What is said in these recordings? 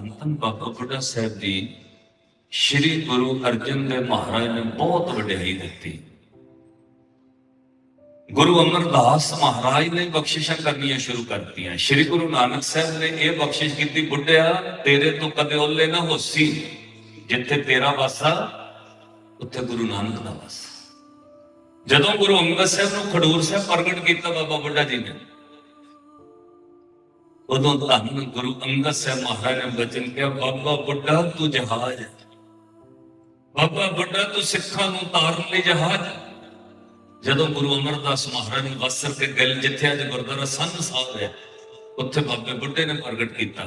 ਧੰਨ ਬਾਬਾ ਬੁੱਢਾ ਸਾਹਿਬ ਜੀ ਸ੍ਰੀ ਗੁਰੂ ਅਰਜਨ ਦੇਵ ਮਹਾਰਾਜ ਨੇ ਬਹੁਤ ਵਡਿਆਈ ਦਿੱਤੀ। ਗੁਰੂ ਅਮਰਦਾਸ ਮਹਾਰਾਜ ਨੇ ਬਖਸ਼ਿਸ਼ਾਂ ਕਰਨੀਆਂ ਸ਼ੁਰੂ ਕਰਤੀਆਂ। ਸ੍ਰੀ ਗੁਰੂ ਨਾਨਕ ਸਾਹਿਬ ਨੇ ਇਹ ਬਖਸ਼ਿਸ਼ ਕੀਤੀ, ਬੁੱਢਿਆ, ਤੇਰੇ ਤੋਂ ਕਦੇ ਓਲੇ ਨਾ ਹੋਸੀ। ਜਿੱਥੇ ਤੇਰਾ ਵਾਸਾ, ਉੱਥੇ ਗੁਰੂ ਨਾਨਕ ਦਾ ਵਾਸਾ। ਜਦੋਂ ਗੁਰੂ ਅੰਗਦ ਸਾਹਿਬ ਨੂੰ ਖਡੂਰ ਸਾਹਿਬ ਪ੍ਰਗਟ ਕੀਤਾ ਬਾਬਾ ਬੁੱਢਾ ਜੀ ਨੇ ਉਦੋਂ ਧੰਨ ਗੁਰੂ ਅੰਗਦ ਸਾਹਿਬ ਮਹਾਰਾਜ ਨੇ ਬਚਨ ਕਿਹਾ, ਬਾਬਾ ਬੁੱਢਾ ਤੂੰ ਜਹਾਜ਼ ਹੈ। ਬਾਬਾ ਬੁੱਢਾ ਤੂੰ ਸਿੱਖਾਂ ਨੂੰ ਤਾਰਨ ਲਈ ਜਹਾਜ਼ ਜਦੋਂ ਗੁਰੂ ਅਮਰਦਾਸ ਮਹਾਰਾਜ ਨੇ ਵਸਰ ਕੇ ਗੱਲ ਜਿੱਥੇ ਅੱਜ ਗੁਰਦੁਆਰਾ ਸੰਨ ਸਾਹਿਬ ਹੈ, ਉੱਥੇ ਬਾਬੇ ਬੁੱਢੇ ਨੇ ਪ੍ਰਗਟ ਕੀਤਾ।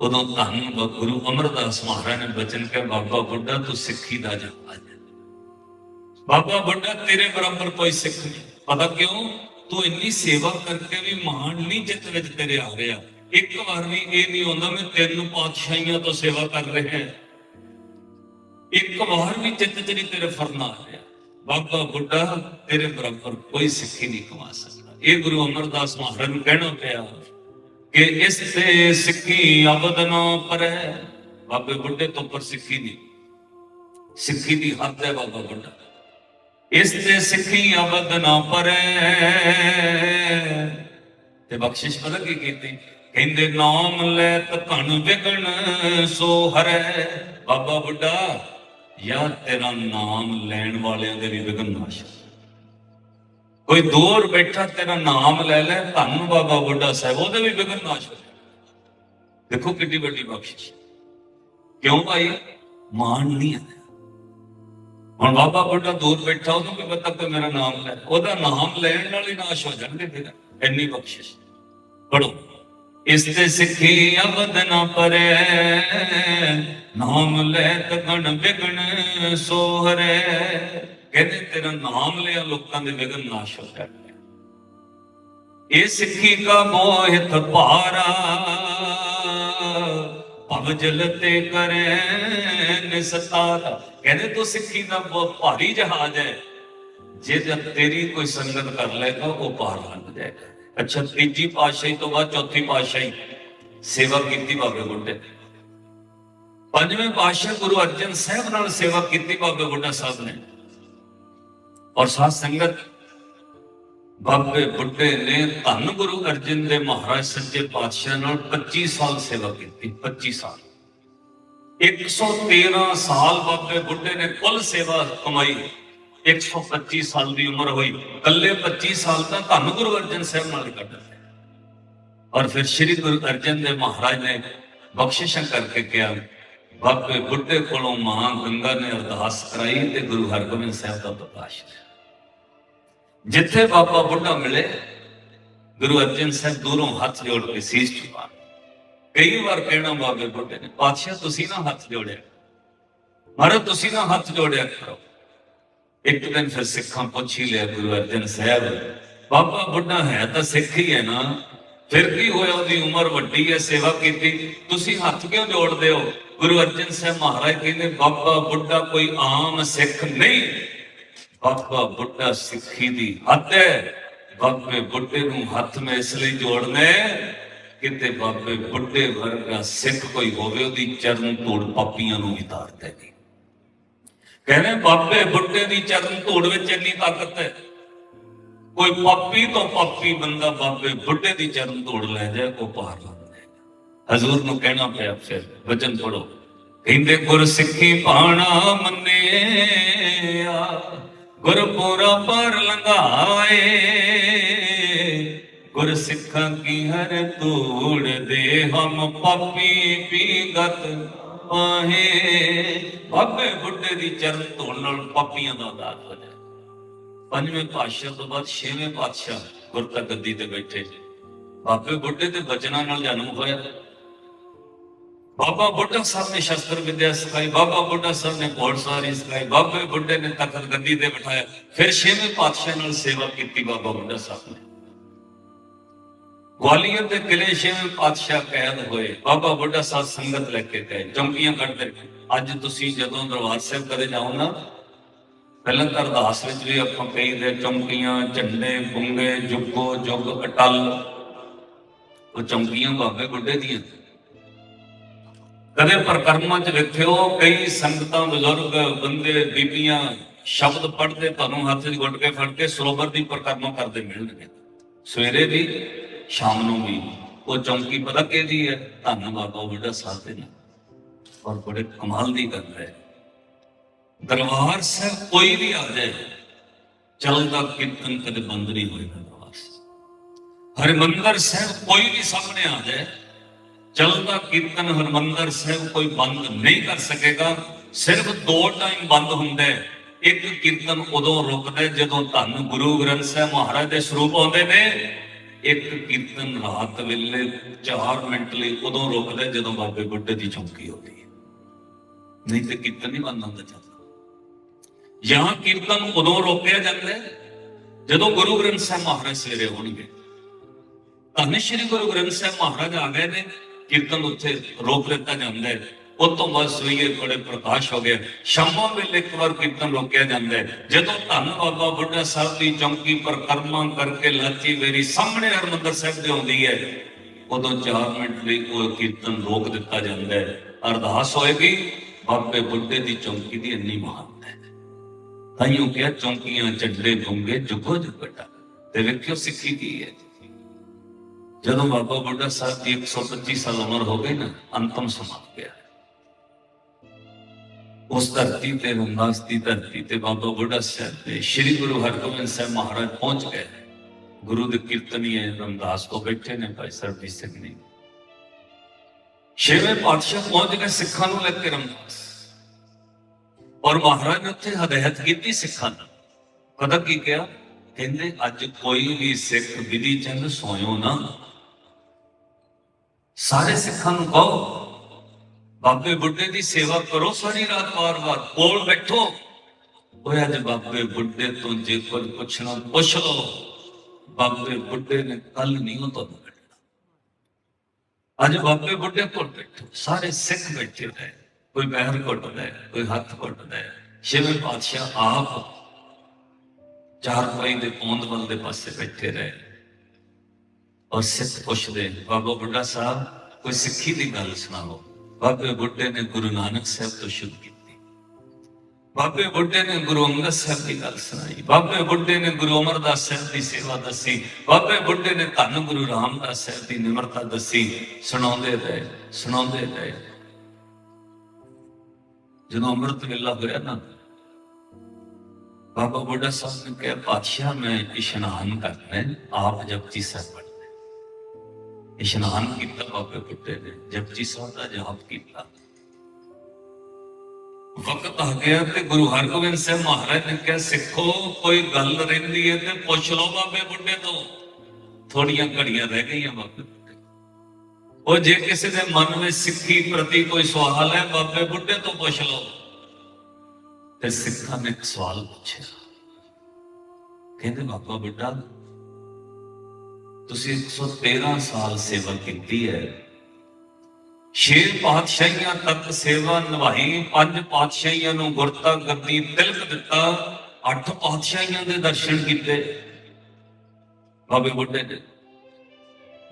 ਉਦੋਂ ਧੰਨ ਗੁਰੂ ਅਮਰਦਾਸ ਮਹਾਰਾਜ ਨੇ ਬਚਨ ਕਿਹਾ, ਬਾਬਾ ਬੁੱਢਾ ਤੂੰ ਸਿੱਖੀ ਦਾ ਜਹਾਜ਼ ਹੈ। ਬਾਬਾ ਬੁੱਢਾ ਤੇਰੇ ਬਰਾਬਰ ਕੋਈ ਸਿੱਖ ਨਹੀਂ। ਪਤਾ ਕਿਉਂ? ਤੂੰ ਇੰਨੀ ਸੇਵਾ ਕਰਕੇ ਵੀ ਮਾਣ ਨਹੀਂ ਜਿੱਤ ਵਿੱਚ ਤੇਰੇ ਆ ਰਿਹਾ। ਇੱਕ ਵਾਰ ਵੀ ਇਹ ਨਹੀਂ ਹੁੰਦਾ ਮੈਂ ਤੈਨੂੰ ਪਾਤਸ਼ਾਹੀਆਂ ਤੋਂ ਸੇਵਾ ਕਰ ਰਿਹਾ ਇੱਕ ਵਾਰ ਵੀ ਜਿੱਤ ਚ ਨਹੀਂ ਤੇਰੇ ਫਰਨਾ ਆ ਰਿਹਾ। ਬਾਬਾ ਬੁੱਢਾ ਤੇਰੇ ਬਰਾਬਰ ਕੋਈ ਸਿੱਖੀ ਨਹੀਂ ਕਮਾ ਸਕਦਾ। ਇਹ ਗੁਰੂ ਅਮਰਦਾਸ ਮਹਾਰਾਜ ਨੂੰ ਕਹਿਣਾ ਪਿਆ ਕਿ ਇਸ ਤੇ ਸਿੱਖੀ ਅਬਦ ਨਾ ਪਰੈ। ਬਾਬੇ ਬੁੱਢੇ ਤੋਂ ਉੱਪਰ ਸਿੱਖੀ ਨਹੀਂ। ਸਿੱਖੀ ਦੀ ਹੱਦ ਹੈ ਬਾਬਾ ਬੁੱਢਾ। ਇਸ ਤੇ ਸਿੱਖੀ ਅਬਦ ਨਾ ਪਰੈ। ਤੇ ਬਖਸ਼ਿਸ਼ ਪਤਾ ਕੀ ਕੀਤੀ? ਕਹਿੰਦੇ, ਨਾਮ ਲੈ ਤਖਣ ਵਿਗਣ ਸੋ ਹਰੈ। ਬਾਬਾ ਬੁੱਢਾ, ਯਾ ਤੇਰਾ ਨਾਮ ਲੈਣ ਵਾਲਿਆਂ ਦੇ ਵੀ ਵਿਗਨ ਨਾਸ਼। ਕੋਈ ਦੂਰ ਬੈਠਾ ਤੇਰਾ ਨਾਮ ਲੈ ਲੈ, ਧੰਨ ਬਾਬਾ ਬੁੱਢਾ ਸਾਹਿਬ, ਉਹਦੇ ਵੀ ਵਿਗਨ ਨਾਸ਼ ਹੋ ਦੇਖੋ ਕਿੰਨੀ ਵੱਡੀ ਬਖਸ਼ਿਸ਼। ਕਿਉਂ ਭਾਈ? ਮਾਣ ਨਹੀਂ ਹੈ। ਹੁਣ ਬਾਬਾ ਬੁੱਢਾ ਦੂਰ ਬੈਠਾ, ਉਹਨੂੰ ਵੀ ਪਤਾ ਕਿ ਮੇਰਾ ਨਾਮ ਲੈ, ਉਹਦਾ ਨਾਮ ਲੈਣ ਨਾਲ ਹੀ ਨਾਸ਼ ਹੋ ਜਾਣਗੇ ਫਿਰ, ਇੰਨੀ ਬਖਸ਼ਿਸ਼। ਪੜੋ ਇਸ ਤੇ ਸਿੱਖੀ ਅਬਦ ਨਾ ਪਰੈ, ਨਾਮ ਲੈ ਤਗਣ ਵਿਗਣ ਸੋਹਰੇ। ਕਹਿੰਦੇ ਤੇਰਾ ਨਾਮ ਲਿਆ, ਲੋਕਾਂ ਦੇ ਵਿਗਨ ਨਾਸ਼ ਹੋ ਜਾਣਗੇ ਇਹ ਸਿੱਖੀ ਕਾ ਮੋਹਿਤ ਭਾਰਾ ਭਵ ਤੇ ਕਰੇ ਨਿਸਤਾਰਾ। ਕਹਿੰਦੇ ਤੂੰ ਸਿੱਖੀ ਦਾ ਬਹੁਤ ਭਾਰੀ ਜਹਾਜ਼ ਹੈ। ਜੇ ਤੇਰੀ ਕੋਈ ਸੰਗਤ ਕਰ ਲੇਗਾ ਉਹ ਪਾਰ ਲੰਘ ਜਾਏਗਾ। ਅੱਛਾ, ਤੀਜੀ ਪਾਤਸ਼ਾਹੀ ਤੋਂ ਬਾਅਦ ਚੌਥੀ ਪਾਤਸ਼ਾਹੀ। ਸੇਵਾ ਕੀਤੀ ਬਾਬੇ ਬੁੱਢੇ। ਪੰਜਵੇਂ ਪਾਤਸ਼ਾਹ ਗੁਰੂ ਅਰਜਨ ਸਾਹਿਬ ਨਾਲ ਸੇਵਾ ਕੀਤੀ ਬਾਬੇ ਬੁੱਢਾ ਸਾਹਿਬ ਨੇ। ਔਰ ਸਾਧ ਸੰਗਤ ਬਾਬੇ ਬੁੱਢੇ ਨੇ ਧੰਨ ਗੁਰੂ ਅਰਜਨ ਦੇ ਮਹਾਰਾਜ ਸੱਚੇ ਪਾਤਸ਼ਾਹ ਨਾਲ 25 ਸਾਲ ਸੇਵਾ ਕੀਤੀ 25 ਸਾਲ। 113 ਸਾਲ ਬਾਬੇ ਬੁੱਢੇ ਨੇ ਕੁੱਲ ਸੇਵਾ ਕਮਾਈ 125 ਸਾਲ ਦੀ ਉਮਰ ਹੋਈ। ਕੱਲੇ 25 ਸਾਲ ਤਾਂ ਧੰਨ ਗੁਰੂ ਅਰਜਨ ਸਾਹਿਬ ਨਾਲ ਕੱਢ ਲਏ ਔਰ ਫਿਰ ਸ੍ਰੀ ਗੁਰੂ ਅਰਜਨ ਦੇ ਮਹਾਰਾਜ ਨੇ ਬਖਸ਼ਿਸ਼ਾਂ ਕਰਕੇ ਕਿਹਾ, ਬਾਬੇ ਬੁੱਢੇ ਕੋਲੋਂ ਮਾਂ ਗੰਗਾ ਨੇ ਅਰਦਾਸ ਕਰਾਈ ਤੇ ਗੁਰੂ ਹਰਗੋਬਿੰਦ ਸਾਹਿਬ ਦਾ ਪ੍ਰਕਾਸ਼ ਜਿੱਥੇ ਬਾਬਾ ਬੁੱਢਾ ਮਿਲੇ, ਗੁਰੂ ਅਰਜਨ ਸਾਹਿਬ ਦੂਰੋਂ ਹੱਥ ਜੋੜ ਕੇ ਸੀਸ ਝੁਕਾ ਕਈ ਵਾਰ ਕਹਿਣਾ ਬਾਬੇ ਬੁੱਢੇ ਨੇ, ਪਾਤਸ਼ਾਹ, ਤੁਸੀਂ ਨਾ ਹੱਥ ਜੋੜਿਆ ਮਹਾਰਾਜ, ਤੁਸੀਂ ਨਾ ਹੱਥ ਜੋੜਿਆ ਕਰੋ। ਇੱਕ ਦਿਨ ਫਿਰ ਸਿੱਖਾਂ ਪੁੱਛ ਹੀ ਲਿਆ ਗੁਰੂ ਅਰਜਨ ਸਾਹਿਬ, ਬਾਬਾ ਬੁੱਢਾ ਹੈ ਤਾਂ ਸਿੱਖ ਹੀ ਹੈ ਨਾ, ਫਿਰ ਕੀ ਹੋਇਆ? ਉਹਦੀ ਉਮਰ ਵੱਡੀ ਹੈ, ਸੇਵਾ ਕੀਤੀ। ਤੁਸੀਂ ਹੱਥ ਕਿਉਂ ਜੋੜਦੇ ਹੋ? ਗੁਰੂ ਅਰਜਨ ਸਾਹਿਬ ਮਹਾਰਾਜ ਕਹਿੰਦੇ, ਬਾਬਾ ਬੁੱਢਾ ਕੋਈ ਆਮ ਸਿੱਖ ਨਹੀਂ। ਬਾਬਾ ਬੁੱਢਾ ਸਿੱਖੀ ਦੀ ਹੱਦ ਹੈ। ਬਾਬੇ ਬੁੱਢੇ ਨੂੰ ਹੱਥ ਮੈਂ ਇਸ ਲਈ ਜੋੜਨੇ ਕਿਤੇ ਬਾਬੇ ਬੁੱਢੇ ਵਰਗਾ ਸਿੱਖ ਕੋਈ ਹੋਵੇ, ਉਹਦੀ ਚਰਨ ਧੂੜ ਪਾਪੀਆਂ ਨੂੰ ਵੀ ਤਾਰ ਦੇਗੀ ਕਹਿੰਦੇ ਬਾਬੇ ਬੁੱਢੇ ਦੀ ਚਰਨ ਧੂੜ ਵਿੱਚ ਇੰਨੀ ਤਾਕਤ ਹੈ। ਕੋਈ ਪਾਪੀ ਤੋਂ ਪਾਪੀ ਬੰਦਾ ਬਾਬੇ ਬੁੱਢੇ ਦੀ ਚਰਨ ਧੂੜ ਲੈ ਜਾਏ ਕੋ ਪਾਰ ਲੱਗ ਹਜ਼ੂਰ ਨੂੰ ਕਹਿਣਾ ਪਿਆ ਫਿਰ, ਵਚਨ ਪੜੋ ਕਹਿੰਦੇ ਗੁਰ ਸਿੱਖੀ ਪਾਣਾ ਮੰਨਿਆ ਗੁਰ ਪਰ ਲੰਘਾਏ ਗੁਰ ਸਿੱਖਾਂ ਕੀ ਹਰ ਧੂੜ ਦੇ ਹਮ ਪਾਪੀ ਪੀਗਤ ਆਹੇ ਬਾਬੇ ਬੁੱਢੇ ਦੀ ਚਰਨ ਧੋਣ ਨਾਲ ਪਾਪੀਆਂ ਦਾ ਦਾਤ ਹੋ ਜਾਏ ਪੰਜਵੇਂ ਪਾਤਸ਼ਾਹ ਤੋਂ ਬਾਅਦ ਛੇਵੇਂ ਪਾਤਸ਼ਾਹ ਗੁਰਤਾ ਗੱਦੀ ਤੇ ਬੈਠੇ। ਬਾਬੇ ਬੁੱਢੇ ਦੇ ਬਚਨਾਂ ਨਾਲ ਜਨਮ ਹੋਇਆ। ਬਾਬਾ ਬੁੱਢਾ ਸਾਹਿਬ ਨੇ ਸ਼ਸਤਰ ਵਿਦਿਆ ਸਿਖਾਈ, ਬਾਬਾ ਬੁੱਢਾ ਸਾਹਿਬ ਨੇ ਘੋੜਸਵਾਰੀ ਸਿਖਾਈ, ਬਾਬੇ ਬੁੱਢੇ ਨੇ ਤਖਤ ਗੱਦੀ ਤੇ ਬਿਠਾਇਆ, ਫਿਰ ਛੇਵੇਂ ਪਾਤਸ਼ਾਹ ਨਾਲ ਸੇਵਾ ਕੀਤੀ ਬਾਬਾ ਬੁੱਢਾ ਸਾਹਿਬ ਨੇ। ਗਵਾਲੀਅਰ ਦੇ ਕਿਲੇ ਛੇਵੇਂ ਪਾਤਸ਼ਾਹ ਕੈਦ ਹੋਏ, ਬਾਬਾ ਬੁੱਢਾ ਸਾਹਿਬ ਸੰਗਤ ਲੈ ਕੇ ਗਏ, ਚੌਂਕੀਆਂ ਕੱਢਦੇ ਅੱਜ ਤੁਸੀਂ ਜਦੋਂ ਦਰਬਾਰ ਸਾਹਿਬ ਕਦੇ ਜਾਓ ਨਾ, ਪਹਿਲਾਂ ਤਾਂ ਅਰਦਾਸ ਵਿੱਚ ਵੀ ਆਪਾਂ ਕਹੀਦੇ ਚੌਂਕੀਆਂ, ਝੰਡੇ ਬੁੰਗੇ ਜੁਗੋ, ਜੁਗ, ਅਟਲ। ਉਹ ਚੌਂਕੀਆਂ ਬਾਬੇ ਬੁੱਢੇ ਦੀਆਂ। ਕਦੇ ਪ੍ਰਕਰਮਾਂ 'ਚ ਵੇਖਿਓ, ਕਈ ਸੰਗਤਾਂ ਬਜ਼ੁਰਗ ਬੰਦੇ, ਬੀਬੀਆਂ ਸ਼ਬਦ ਪੜ੍ਹਦੇ ਤੁਹਾਨੂੰ ਹੱਥ 'ਚ ਗੁੱਟ ਕੇ ਫੜ ਕੇ ਸਰੋਵਰ ਦੀ ਪ੍ਰਕਰਮਾ ਕਰਦੇ ਮਿਲਣਗੇ। ਸਵੇਰੇ ਵੀ, ਸ਼ਾਮ ਨੂੰ ਵੀ। ਉਹ ਚੌਂਕੀ ਪਤਾ ਕਿਹਦੀ ਹੈ? ਧੰਨ ਬਾਬਾ ਬੁੱਢਾ ਸਾਹਿਬ ਦੇ ਨਾਲ ਔਰ ਬੜੇ ਕਮਾਲ ਦੀ ਗੱਲ ਹੈ। ਦਰਬਾਰ ਸਾਹਿਬ ਕੋਈ ਵੀ ਆ ਜਾਏ, ਚੱਲਦਾ ਕੀਰਤਨ ਕਦੇ ਬੰਦ ਨਹੀਂ ਹੋਏਗਾ ਦਰਬਾਰ ਸਾਹਿਬ। ਹਰਿਮੰਦਰ ਸਾਹਿਬ ਕੋਈ ਵੀ ਸਾਹਮਣੇ ਆ ਜਾਏ ਚੱਲਦਾ ਕੀਰਤਨ ਹਰਿਮੰਦਰ ਸਾਹਿਬ ਕੋਈ ਬੰਦ ਨਹੀਂ ਕਰ ਸਕੇਗਾ। ਸਿਰਫ ਦੋ ਟਾਈਮ ਬੰਦ ਹੁੰਦਾ ਇੱਕ ਕੀਰਤਨ ਉਦੋਂ ਰੁਕਦਾ ਜਦੋਂ ਧੰਨ ਗੁਰੂ ਗ੍ਰੰਥ ਸਾਹਿਬ ਮਹਾਰਾਜ ਦੇ ਸਰੂਪ ਆਉਂਦੇ ਨੇ। ਇੱਕ ਕੀਰਤਨ ਰਾਤ ਵੇਲੇ 4 ਮਿੰਟ ਲਈ ਉਦੋਂ ਰੁਕਦਾ ਜਦੋਂ ਬਾਬੇ ਬੁੱਢੇ ਦੀ ਚੌਂਕੀ ਹੁੰਦੀ ਹੈ। ਨਹੀਂ ਤੇ ਕੀਰਤਨ ਨਹੀਂ ਬੰਦ ਹੁੰਦਾ ਚੱਲਦਾ। ਜਾਂ ਕੀਰਤਨ ਉਦੋਂ ਰੋਕਿਆ ਜਾਂਦਾ ਜਦੋਂ ਗੁਰੂ ਗ੍ਰੰਥ ਸਾਹਿਬ ਮਹਾਰਾਜ ਸਵੇਰੇ ਹੋਣਗੇ ਧੰਨ ਸ਼੍ਰੀ ਗੁਰੂ ਗ੍ਰੰਥ ਸਾਹਿਬ ਮਹਾਰਾਜ ਆ ਗਏ ਨੇ। ਕੀਰਤਨ ਉੱਥੇ ਰੋਕ ਦਿੱਤਾ ਜਾਂਦਾ ਹੈ। ਉਸ ਤੋਂ ਬਾਅਦ ਸਵੇਰੇ ਬੜੇ ਪ੍ਰਕਾਸ਼ ਹੋ ਗਿਆ। ਸ਼ਾਮਾਂ ਵੇਲੇ ਇੱਕ ਵਾਰ ਕੀਰਤਨ ਰੋਕਿਆ ਜਾਂਦਾ ਹੈ। ਜਦੋਂ ਧੰਨ ਬਾਬਾ ਬੁੱਢਾ ਸਾਹਿਬ ਦੀ ਚੌਂਕੀ ਪਰਕਰਮਾ ਕਰਕੇ ਲਾਚੀ ਵੇਰੀ ਸਾਹਮਣੇ ਹਰਮੰਦਰ ਸਾਹਿਬ ਦੇ ਆਉਂਦੀ ਹੈ, ਉਦੋਂ 4 ਮਿੰਟ ਲਈ ਉਹ ਕੀਰਤਨ ਰੋਕ ਦਿੱਤਾ ਜਾਂਦਾ ਹੈ। ਅਰਦਾਸ ਹੋਏਗੀ, ਬਾਬੇ ਬੁੱਢੇ ਦੀ ਚੌਂਕੀ ਦੀ ਇੰਨੀ ਮਹਾਨਤਾ ਹੈ। ਤਾਈਓ ਕਿਹਾ, ਚੌਂਕੀਆਂ ਚੱਡੇ ਗੁੰਗੇ ਜੁਗੋ ਜੁਗਟਾ। ਤੇ ਵੇਖਿਓ ਸਿੱਖੀ ਕੀ ਹੈ। ਜਦੋਂ ਬਾਬਾ ਬੁੱਢਾ ਸਾਹਿਬ ਦੀ 125 ਸਾਲ ਉਮਰ ਹੋ ਗਈ ਨਾ, ਅੰਤਮ ਸਮਾਂ ਗਿਆ ਉਸ ਧਰਤੀ ਤੇ ਰੰਗਾਸ ਦੀ ਧਰਤੀ ਤੇ ਬਾਬਾ ਬੁੱਢਾ ਸਾਹਿਬ ਤੇ ਸ੍ਰੀ ਗੁਰੂ ਹਰਗੋਬਿੰਦ ਸਾਹਿਬ ਮਹਾਰਾਜ ਪਹੁੰਚ ਗਏ। ਗੁਰੂ ਦੇ ਕੀਰਤਨੀਏ ਰਮਦਾਸ ਕੋ ਬੈਠੇ ਨੇ, ਭਾਈ ਸਰਬਜੀਤ ਸਿੰਘ ਨੇ ਛੇਵੇਂ ਪਾਤਸ਼ਾਹ ਪਹੁੰਚ ਗਏ ਸਿੱਖਾਂ ਨੂੰ ਲੈ ਕੇ ਰਮਦਾਸ ਔਰ ਮਹਾਰਾਜ ਨੇ ਉੱਥੇ ਹਦਾਇਤ ਕੀਤੀ ਸਿੱਖਾਂ ਨੂੰ ਪਤਾ ਕੀ ਕਿਹਾ? ਕਹਿੰਦੇ, ਅੱਜ ਕੋਈ ਵੀ ਸਿੱਖ ਵਿਧੀ ਚੰਦ ਸੋਇਓ ਨਾ। ਸਾਰੇ ਸਿੱਖਾਂ ਨੂੰ ਕਹੋ, ਬਾਬੇ ਬੁੱਢੇ ਦੀ ਸੇਵਾ ਕਰੋ, ਸਾਰੀ ਰਾਤ ਵਾਰ-ਵਾਰ ਕੋਲ ਬੈਠੋ। ਓਏ ਅੱਜ ਬਾਬੇ ਬੁੱਢੇ ਤੋਂ ਜੇ ਕੋਈ ਪੁੱਛਣਾ, ਪੁੱਛ ਲਓ, ਬਾਬੇ ਬੁੱਢੇ ਨੇ ਕੱਲ ਨਹੀਂ ਉਹ ਤੁਹਾਨੂੰ ਕੱਢਣਾ। ਅੱਜ ਬਾਬੇ ਬੁੱਢੇ ਕੋਲ ਬੈਠੋ, ਸਾਰੇ ਸਿੱਖ ਬੈਠੇ ਨੇ, ਕੋਈ ਪੈਰ ਘੁੱਟਦਾ ਕੋਈ ਹੱਥ ਘੁੱਟਦਾ ਹੈ। ਛੇਵੇਂ ਪਾਤਸ਼ਾਹ ਆਪ ਚਾਰ ਪਾਈ ਦੇ ਪੌਂਦਵਲ ਦੇ ਪਾਸੇ ਬੈਠੇ ਰਹੇ ਔਰ ਸਿੱਖ ਪੁੱਛਦੇ, ਬਾਬਾ ਬੁੱਢਾ ਸਾਹਿਬ, ਕੋਈ ਸਿੱਖੀ ਦੀ ਗੱਲ ਸੁਣਾਓ। ਬਾਬੇ ਬੁੱਢੇ ਨੇ ਗੁਰੂ ਨਾਨਕ ਸਾਹਿਬ ਤੋਂ ਸ਼ੁਰੂ ਕੀਤੀ। ਬਾਬੇ ਬੁੱਢੇ ਨੇ ਗੁਰੂ ਅੰਗਦ ਸਾਹਿਬ ਦੀ ਗੱਲ ਸੁਣਾਈ। ਬਾਬੇ ਬੁੱਢੇ ਨੇ ਗੁਰੂ ਅਮਰਦਾਸ ਸਾਹਿਬ ਦੀ ਸੇਵਾ ਦੱਸੀ। ਬਾਬੇ ਬੁੱਢੇ ਨੇ ਧੰਨ ਗੁਰੂ ਰਾਮਦਾਸ ਸਾਹਿਬ ਦੀ ਨਿਮਰਤਾ ਦੱਸੀ। ਸੁਣਾਉਂਦੇ ਰਹੇ ਸੁਣਾਉਂਦੇ ਰਹੇ। ਜਦੋਂ ਅੰਮ੍ਰਿਤ ਵੇਲਾ ਹੋਇਆ ਨਾ, ਬਾਬਾ ਬੁੱਢਾ ਸਾਹਿਬ ਨੇ ਕਿਹਾ, ਪਾਤਸ਼ਾਹ, ਮੈਂ ਇਸ਼ਨਾਨ ਕਰਨਾ ਆਪ ਜਪਜੀ ਸਾਹਿਬ ਪੜ੍ਹਨਾ ਇਸ਼ਨਾਨ ਕੀਤਾ ਬਾਬੇ ਬੁੱਢੇ ਨੇ ਜਪਜੀ ਸਾਹਿਬ ਦਾ ਜਾਪ ਕੀਤਾ। ਵਕਤ ਆ ਗਿਆ ਤੇ ਗੁਰੂ ਹਰਗੋਬਿੰਦ ਸਾਹਿਬ ਮਹਾਰਾਜ ਨੇ ਕਿਹਾ, ਸਿੱਖੋ, ਕੋਈ ਗੱਲ ਰਹਿੰਦੀ ਹੈ ਤੇ ਪੁੱਛ ਲਓ ਬਾਬੇ ਬੁੱਢੇ ਤੋਂ। ਥੋੜੀਆਂ ਘੜੀਆਂ ਰਹਿ ਗਈਆਂ ਬਾਬੇ ਉਹ ਜੇ ਕਿਸੇ ਦੇ ਮਨ ਵਿੱਚ ਸਿੱਖੀ ਪ੍ਰਤੀ ਕੋਈ ਸਵਾਲ ਹੈ, ਬਾਬੇ ਬੁੱਢੇ ਤੋਂ ਪੁੱਛ ਲਓ। ਤੇ ਸਿੱਖਾਂ ਨੇ ਇੱਕ ਸਵਾਲ ਪੁੱਛਿਆ। ਕਹਿੰਦੇ, ਬਾਬਾ ਬੁੱਢਾ ਤੁਸੀਂ 113 ਸਾਲ ਸੇਵਾ ਕੀਤੀ ਹੈ। ਛੇ ਪਾਤਸ਼ਾਹੀਆਂ ਤੱਕ ਸੇਵਾ ਨਿਭਾਈ, ਪੰਜ ਪਾਤਸ਼ਾਹੀਆਂ ਨੂੰ ਗੁਰਤਾ ਗੱਦੀ ਤਿਲਕ ਦਿੱਤਾ, ਅੱਠ ਪਾਤਸ਼ਾਹੀਆਂ ਦੇ ਦਰਸ਼ਨ ਕੀਤੇ। ਬਾਬੇ ਬੁੱਢੇ ਨੇ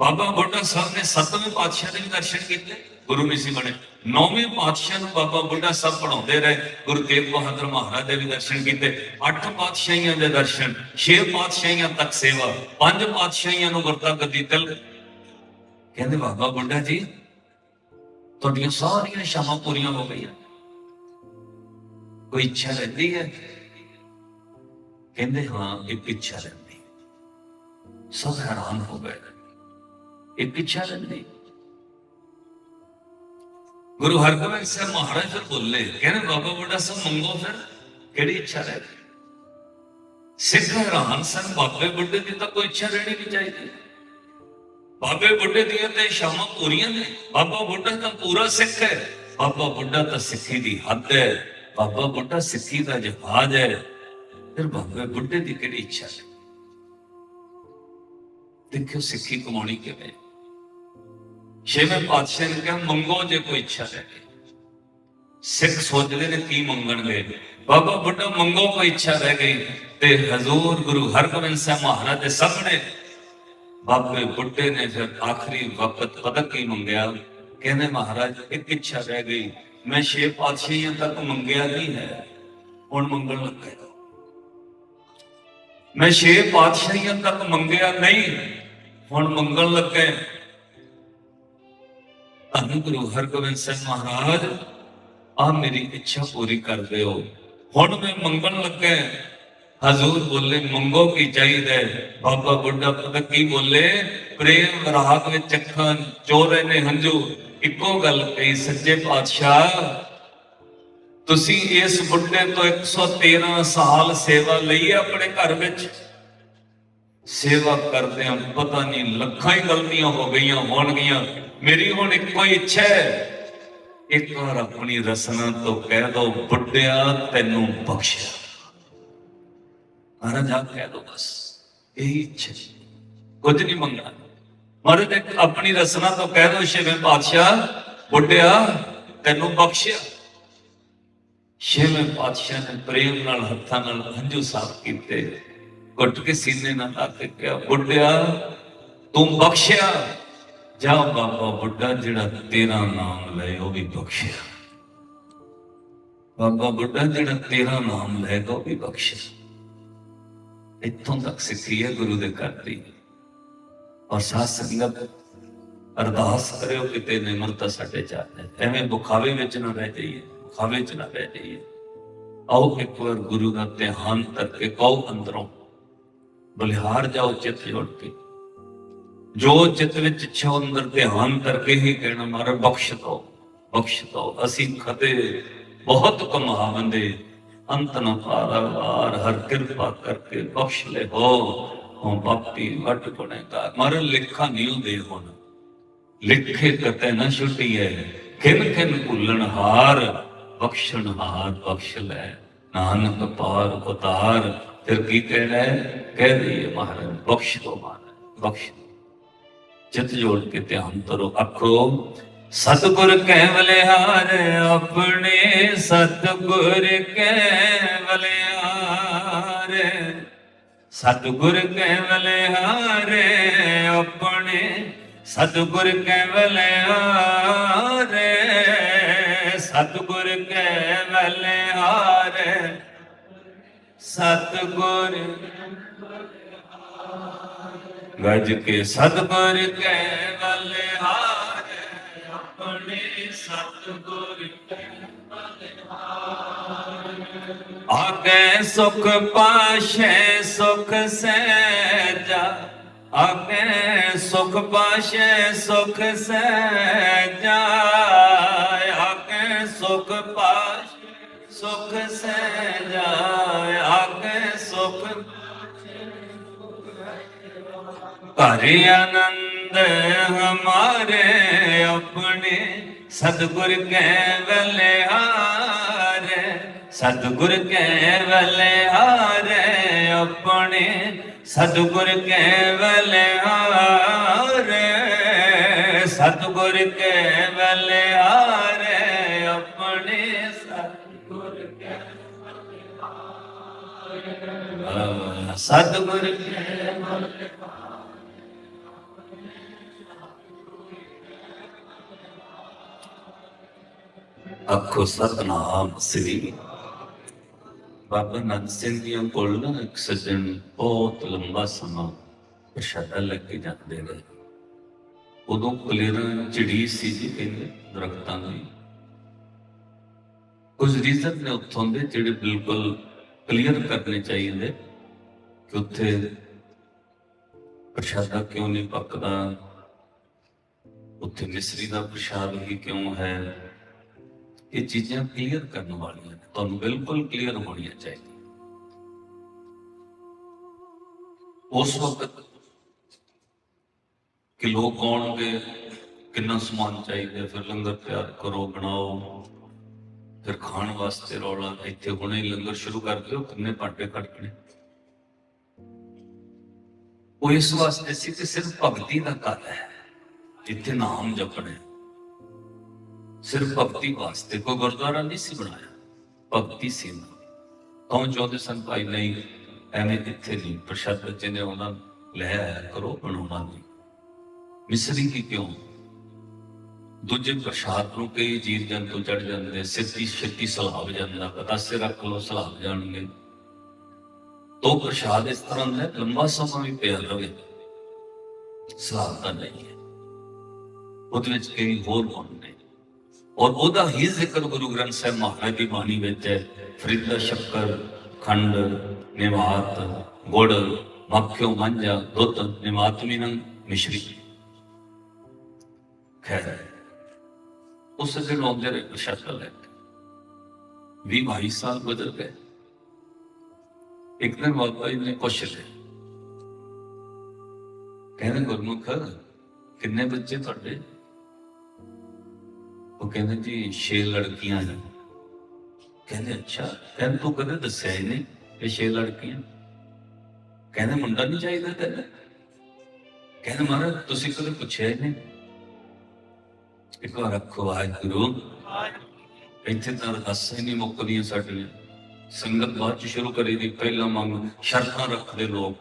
ਬਾਬਾ ਬੁੱਢਾ ਸਾਹਿਬ ਨੇ ਸੱਤਵੇਂ ਪਾਤਸ਼ਾਹ ਦੇ ਵੀ ਦਰਸ਼ਨ ਕੀਤੇ। ਗੁਰੂ ਨਹੀਂ ਸੀ ਬਣੇ। ਨੌਵੇਂ ਪਾਤਸ਼ਾਹ ਨੂੰ ਬਾਬਾ ਬੁੱਢਾ ਸਾਹਿਬ ਪੜਾਉਂਦੇ ਰਹੇ। ਗੁਰੂ ਤੇਗ ਬਹਾਦਰ ਮਹਾਰਾਜ ਦੇ ਵੀ ਦਰਸ਼ਨ ਕੀਤੇ। ਅੱਠ ਪਾਤਸ਼ਾਹੀਆਂ ਦੇ ਦਰਸ਼ਨ, ਛੇ ਪਾਤਸ਼ਾਹੀਆਂ ਤੱਕ ਸੇਵਾ, ਪੰਜ ਪਾਤਸ਼ਾਹੀਆਂ ਨੂੰ ਵਰਤਾ ਗੱਦੀ ਤਿਲ ਕਹਿੰਦੇ, ਬਾਬਾ ਬੁੱਢਾ ਜੀ, ਤੁਹਾਡੀਆਂ ਸਾਰੀਆਂ ਸ਼ਾਮਾਂ ਪੂਰੀਆਂ ਹੋ ਗਈਆਂ। ਕੋਈ ਇੱਛਾ ਰਹਿੰਦੀ ਹੈ? ਕਹਿੰਦੇ, ਹਾਂ, ਇੱਕ ਇੱਛਾ ਰਹਿੰਦੀ। ਸਭ ਹੈਰਾਨ ਹੋ ਗਏ। ਇੱਕ ਇੱਛਾ ਰਹਿੰਦੀ। ਗੁਰੂ ਹਰਗੋਬਿੰਦ ਸਾਹਿਬ ਮਹਾਰਾਜ ਫਿਰ ਬੋਲੇ, ਕਹਿੰਦੇ ਬਾਬਾ ਬੁੱਢਾ ਸਾਹਿਬ, ਮੰਗੋ ਫਿਰ, ਕਿਹੜੀ ਇੱਛਾ ਰਹਿ ਗਈ? ਸਿੱਖ ਹੈਰਾਨ ਸਨ, ਬਾਬੇ ਬੁੱਢੇ ਦੀ ਤਾਂ ਕੋਈ ਇੱਛਾ ਰਹਿਣੀ ਨਹੀਂ ਚਾਹੀਦੀ। ਬਾਬੇ ਬੁੱਢੇ ਦੀਆਂ ਤੇ ਸ਼ਾਮਾਂ ਪੂਰੀਆਂ ਨੇ, ਬਾਬਾ ਬੁੱਢਾ ਤਾਂ ਪੂਰਾ ਸਿੱਖ ਹੈ। ਬਾਬਾ ਬੁੱਢਾ ਤਾਂ ਸਿੱਖੀ ਦੀ ਹੱਦ ਹੈ, ਬਾਬਾ ਬੁੱਢਾ ਸਿੱਖੀ ਦਾ ਜਹਾਜ਼ ਹੈ। ਫਿਰ ਬਾਬੇ ਬੁੱਢੇ ਦੀ ਕਿਹੜੀ ਇੱਛਾ ਹੈ ਦੇਖਿਓ ਸਿੱਖੀ ਕਮਾਉਣੀ ਕਿਵੇਂ ਛੇਵੇਂ ਪਾਤਸ਼ਾਹ ਨੇ ਕਿਹਾ, ਮੰਗੋ ਜੇ ਕੋਈ ਇੱਛਾ ਹੈ ਸਿੱਖ ਸੋਚਦੇ ਨੇ ਕੀ ਮੰਗਣਗੇ ਬਾਬਾ ਬੁੱਢਾ ਮੰਗੋ ਕੋਈ ਇੱਛਾ ਰਹਿ ਗਈ ਤੇ ਹਜ਼ੂਰ ਗੁਰੂ ਹਰਗੋਬਿੰਦ ਸਾਹਿਬ ਮਹਾਰਾਜ ਦੇ ਸਾਹਮਣੇ ਬਾਬੇ ਬੁੱਢੇ ਨੇ ਫਿਰ ਆਖਰੀ ਵਕਤ ਪਤਾ ਕੀ ਮੰਗਿਆ। ਕਹਿੰਦੇ, ਮਹਾਰਾਜ, ਇੱਕ ਇੱਛਾ ਰਹਿ ਗਈ। ਮੈਂ ਛੇ ਪਾਤਸ਼ਾਹੀਆਂ ਤੱਕ ਮੰਗਿਆ ਨਹੀਂ ਹੈ। ਹੁਣ ਮੰਗਣ ਲੱਗਾ ਮੈਂ ਛੇ ਪਾਤਸ਼ਾਹੀਆਂ ਤੱਕ ਮੰਗਿਆ ਨਹੀਂ। ਹੁਣ ਮੰਗਣ ਲੱਗਾ। ਧੰਨ ਗੁਰੂ ਹਰਗੋਬਿੰਦ ਸਿੰਘ ਮਹਾਰਾਜ ਆ ਮੇਰੀ ਇੱਛਾ ਪੂਰੀ ਕਰ ਦਿਓ ਹੁਣ ਮੈਂ ਮੰਗਣ ਲੱਗਾ ਹਜ਼ੂਰ ਬੋਲੇ, ਮੰਗੋ ਕੀ ਚਾਹੀਦਾ ਬਾਬਾ ਬੁੱਢਾ ਪਤਾ ਕੀ ਬੋਲੇ? ਪ੍ਰੇਮ ਰਾਗ ਵਿੱਚ ਅੱਖਾਂ ਚੋਰੇ ਨੇ ਹੰਝੂ। ਇੱਕੋ ਗੱਲ ਕਹੀ ਸੱਚੇ ਪਾਤਸ਼ਾਹ, ਤੁਸੀਂ ਇਸ ਬੁੱਢੇ ਤੋਂ 113 ਸਾਲ ਸੇਵਾ ਲਈ ਆਪਣੇ ਘਰ ਵਿੱਚ? ਸੇਵਾ ਕਰਦਿਆਂ ਪਤਾ ਨਹੀਂ, ਲੱਖਾਂ ਹੀ ਗਲਤੀਆਂ ਹੋ ਗਈਆਂ ਹੋਣਗੀਆਂ। ਮੇਰੀ ਹੁਣ ਇੱਕੋ ਹੀ ਇੱਛਾ ਹੈ। ਇੱਕ ਵਾਰ ਆਪਣੀ ਰਸਨਾ ਤੋਂ ਕਹਿ ਦੋ, ਬੁੱਢਿਆ ਤੈਨੂੰ ਬਖਸ਼ਿਆ। ਮਹਾਰਾਜ ਆ ਕਹਿ ਦੋ ਬਸ, ਇਹੀ ਇੱਛਾ ਕੁਝ ਨਹੀਂ ਮੰਗਣਾ। ਮਹਾਰਾਜ ਇੱਕ ਆਪਣੀ ਰਸਨਾ ਤੋਂ ਕਹਿ ਦੋ, ਛੇਵੇਂ ਪਾਤਸ਼ਾਹ, ਬੁੱਢਿਆ ਤੈਨੂੰ ਬਖਸ਼ਿਆ। ਛੇਵੇਂ ਪਾਤਸ਼ਾਹ ਨੇ ਪ੍ਰੇਮ ਨਾਲ, ਹੱਥਾਂ ਨਾਲ ਹੰਝੂ ਸਾਫ਼ ਕੀਤੇ। ਘੁੱਟ ਕੇ ਸੀਨੇ ਨਾਲ ਲਾ ਕੇ ਕਿਹਾ ਬੁੱਢਿਆ, ਤੂੰ ਬਖਸ਼ਿਆ। ਜਾ ਬਾਬਾ ਬੁੱਢਾ ਜਿਹੜਾ ਤੇਰਾ ਨਾਮ ਲੈ, ਉਹ ਵੀ ਬਖਸ਼ਿਆ ਬਾਬਾ ਬੁੱਢਾ ਜਿਹੜਾ ਤੇਰਾ ਨਾਮ ਲੈ, ਉਹ ਵੀ ਬਖਸ਼ਿਆ ਇੱਥੋਂ ਤੱਕ ਸਿੱਖੀ ਹੈ ਗੁਰੂ ਦੇ ਘਰ ਦੀ। ਔਰ ਸਾਧ ਸੰਗਤ, ਅਰਦਾਸ ਕਰਿਓ ਕਿਤੇ ਨਿਮਰਤਾ ਸਾਡੇ ਚਾਹੇ ਐਵੇਂ ਬੁਖਾਵੇ ਵਿੱਚ ਨਾ ਰਹਿ ਜਾਈਏ, ਬੁਖਾਵੇ ਚ ਨਾ ਰਹਿ ਜਾਈਏ। ਆਓ ਇੱਕ ਵਾਰ ਗੁਰੂ ਦਾ ਧਿਆਨ ਕਰਕੇ ਕਹੋ ਅੰਦਰੋਂ, ਬਲਿਹਾਰ ਜਾਓ ਚਿੱਤ ਜੋੜ ਕੇ। ਜੋ ਚਿੱਤ ਵਿੱਚ ਇੱਛਾ ਅੰਦਰ ਧਿਆਨ ਕਰਕੇ ਹੀ ਕਹਿਣਾ ਮਾਰਾ ਬਖਸ਼ ਦੋ ਬਖਸ਼ ਦੋ ਅਸੀਂ ਖਤੇ ਬਹੁਤ ਕਮਾ ਬੰਦੇ ਅੰਤ ਨ ਪਾਰਾਵਾਰ ਹਰ ਕਿਰਪਾ ਕਰਕੇ ਬਖਸ਼ ਲੈ ਹੋ। ਹੋ ਬਾਪੀ ਵਟ ਗੁਣੇਗਾ ਮਰ ਲਿਖਾ ਨਹੀਂ ਹੁੰਦੇ ਹੁਣ। ਲਿਖੇ ਕਤੇ ਛੁੱਟੀ ਹੈ ਖਿਨ ਖਿਨ ਭੁੱਲਣ ਹਾਰ, ਬਖਸ਼ਣ ਹਾਰ ਬਖਸ਼ ਲੈ। ਨਾਨਕ ਪਾਰ ਉਤਾਰ। ਫਿਰ ਕੀ ਕਹਿਣਾ ਕਹਿ ਦਈਏ, ਮਹਾਰਾਜ, ਬਖਸ਼ ਦੋ, ਮਹਾਰਾਜ, ਬਖਸ਼ ਚਿੱਤ ਜੋੜ ਕੇ ਧਿਆਨ ਕਰੋ ਆਖੋ ਸਤਿਗੁਰ ਕੈਵਲਿਆਰ ਆਪਣੇ ਸਤਿਗੁਰ ਕੈਵਲਿਆਰ ਸਤਿਗੁਰ ਕੈਵਲਿਆਰ ਆਪਣੇ ਸਤਿਗੁਰ ਕੈਵਲਿਆਰ ਸਤਿਗੁਰ ਕੈਵਲਿਆਰ ਸਤਿਗੁਰ ਗਜ ਕੇ ਸਤਿਗੁਰ ਕੈ ਬਲਿਹਾਰ ਆਪਣੇ ਸਤਿਗੁਰ ਆਗੇ ਸੁਖ ਪਾਸ਼ੇ ਸੁਖ ਸਹਿਜਾ ਆਗੇ ਸੁਖ ਪਾਸ਼ੇ ਸੁਖ ਸਹਿਜਾ ਆਗੇ ਸੁਖ ਪਾਸ਼ੇ ਸੁਖ ਸਹਿਜਾ ਆਗੇ ਹਰੇ ਆਨੰਦ ਹਮਾਰੇ ਆਪਣੇ। ਸਤਿਗੁਰ ਕੈ ਬਲਿਹਾਰੇ ਸਤਿਗੁਰ ਕੈ ਬਲਿਹਾਰੇ ਆਪਣੇ। ਸਤਿਗੁਰ ਕੈ ਬਲਿਹਾਰੇ ਸਤਿਗੁਰ ਕੈ ਬਲਿਹਾਰੇ ਆਪਣੇ। ਸਤਿਗੁਰ ਕੈ ਬਲਿਹਾਰੇ ਸਤਿਗੁਰ ਕੈ ਆਖੋ ਸਤਨਾਮ ਸ੍ਰੀ ਬਾਬਾ ਨੰਦ ਸਿੰਘ ਦੀਆਂ ਕੋਲ ਨਾ ਇੱਕ ਸੱਜਣ ਬਹੁਤ ਲੰਬਾ ਸਮਾਂ ਪ੍ਰਸ਼ਾਦਾ ਲੱਗ ਕੇ ਜਾਂਦੇ ਰਹੇ ਉਦੋਂ ਕਲੇਰਾਂ ਚਿੜੀ ਸੀ ਜੀ ਕਹਿੰਦੇ, ਦਰਖਤਾਂ ਦੀ। ਕੁਝ ਰੀਜ਼ਨ ਨੇ ਉੱਥੋਂ ਦੇ ਜਿਹੜੇ ਬਿਲਕੁਲ ਕਲੀਅਰ ਕਰਨੇ ਚਾਹੀਦੇ ਕਿ ਉੱਥੇ ਪ੍ਰਸ਼ਾਦਾ ਕਿਉਂ ਨਹੀਂ ਪੱਕਦਾ, ਉੱਥੇ ਮਿਸਰੀ ਦਾ ਪ੍ਰਸ਼ਾਦ ਹੀ ਕਿਉਂ ਹੈ ਇਹ ਚੀਜ਼ਾਂ ਕਲੀਅਰ ਕਰਨ ਵਾਲੀਆਂ ਨੇ, ਤੁਹਾਨੂੰ ਬਿਲਕੁਲ ਕਲੀਅਰ ਹੋਣੀਆਂ ਚਾਹੀਦੀਆਂ। ਉਸ ਵਕਤ ਕਿ ਲੋਕ ਆਉਣਗੇ, ਕਿੰਨਾ ਸਮਾਨ ਚਾਹੀਦਾ, ਫਿਰ ਲੰਗਰ ਤਿਆਰ ਕਰੋ, ਬਣਾਓ, ਫਿਰ ਖਾਣ ਵਾਸਤੇ ਰੌਲਾ, ਇੱਥੇ ਹੁਣੇ ਲੰਗਰ ਸ਼ੁਰੂ ਕਰ ਦਿਓ, ਕਿੰਨੇ ਭਾਂਡੇ ਖੜਕਣੇ। ਉਹ ਇਸ ਵਾਸਤੇ ਸੀ ਕਿ ਸਿਰਫ ਭਗਤੀ ਦਾ ਘਰ ਹੈ, ਜਿੱਥੇ ਨਾਮ ਜਪਣਾ ਸਿਰਫ ਭਗਤੀ ਵਾਸਤੇ ਕੋਈ ਗੁਰਦੁਆਰਾ ਨਹੀਂ ਸੀ ਬਣਾਇਆ। ਭਗਤੀ ਸੀ ਕੌਣ ਚਾਹੁੰਦੇ ਸਨ ਭਾਈ ਨਹੀਂ ਐਵੇਂ ਇੱਥੇ ਨਹੀਂ ਪ੍ਰਸ਼ਾਦ ਬੱਚੇ ਉਹਨਾਂ ਲੈ ਆਇਆ ਕਰੋ ਬਣਾਉਣਾ ਨਹੀਂ। ਮਿਸਰੀ ਕੀ ਕਿਉਂ? ਦੂਜੇ ਪ੍ਰਸ਼ਾਦ ਨੂੰ ਕਈ ਜੀਵ ਜੰਤੂ ਚੜ ਜਾਂਦੇ ਸਿੱਧੀ ਛੇਤੀ ਸਲਾਬ ਜਾਂਦਾ ਪਤਾ ਪਤਾਸੇ ਰੱਖ ਲੋ ਸਲਾਬ ਜਾਣਗੇ। ਤੋ ਪ੍ਰਸ਼ਾਦ ਇਸ ਤਰ੍ਹਾਂ ਦਾ ਹੈ, ਲੰਬਾ ਸਮਾਂ ਵੀ ਪਿਆ ਰਵੇ। ਸਲਾਬ ਤਾਂ ਨਹੀਂ ਹੈ। ਉਹਦੇ ਵਿੱਚ ਕਈ ਹੋਰ ਗੁਣ ਔਰ ਉਹਦਾ ਹੀ ਜ਼ਿਕਰ ਗੁਰੂ ਗ੍ਰੰਥ ਸਾਹਿਬ ਮਹਾਰਾਜ ਦੀ ਬਾਣੀ ਵਿੱਚ ਹੈ, ਫਰੀਦਾ, ਸ਼ੱਕਰ, ਖੰਡ, ਨਿਵਾਤ, ਗੁੜ, ਮੱਖਿਓ, ਮੰਜਾ, ਦੁੱਧ, ਨਿਵਾਤ ਮਿਸ਼ਰੀ। ਖੈਰ, ਉਸ ਦਿਨ ਆਉਂਦੇ ਰਹੇ ਪ੍ਰਸ਼ਾਦ ਲੈ ਕੇ। ਵੀਹ ਬਾਈ ਸਾਲ ਗੁਜ਼ਰ ਗਏ। ਇੱਕ ਦਿਨ ਬਾਬਾ ਜੀ ਨੇ ਪੁੱਛ ਲਿਆ। ਕਹਿੰਦੇ, ਗੁਰਮੁਖ, ਕਿੰਨੇ ਬੱਚੇ ਤੁਹਾਡੇ? ਉਹ ਕਹਿੰਦੇ ਜੀ ਛੇ ਲੜਕੀਆਂ ਨੇ। ਕਹਿੰਦੇ, ਅੱਛਾ, ਕਹਿੰਦੇ ਤੂੰ ਕਦੇ ਦੱਸਿਆ ਹੀ ਨਹੀਂ ਇਹ ਛੇ ਲੜਕੀਆਂ। ਕਹਿੰਦੇ, ਮੁੰਡਾ ਨਹੀਂ ਚਾਹੀਦਾ ਤੈਨੂੰ? ਕਹਿੰਦੇ, ਮਹਾਰਾਜ, ਤੁਸੀਂ ਕਦੇ ਪੁੱਛਿਆ ਹੀ ਨਹੀਂ। ਇੱਕ ਵਾਰ ਰੱਖੋ ਗੁਰੂ ਇੱਥੇ ਤਾਂ ਅਰਦਾਸਾਂ ਹੀ ਨਹੀਂ ਮੁੱਕਦੀਆਂ ਸਾਡੀਆਂ। ਸੰਗਤ ਬਾਅਦ ਚ ਸ਼ੁਰੂ ਕਰੀ ਦੀ, ਪਹਿਲਾਂ ਮੰਗ, ਸ਼ਰਤਾਂ ਰੱਖਦੇ ਲੋਕ।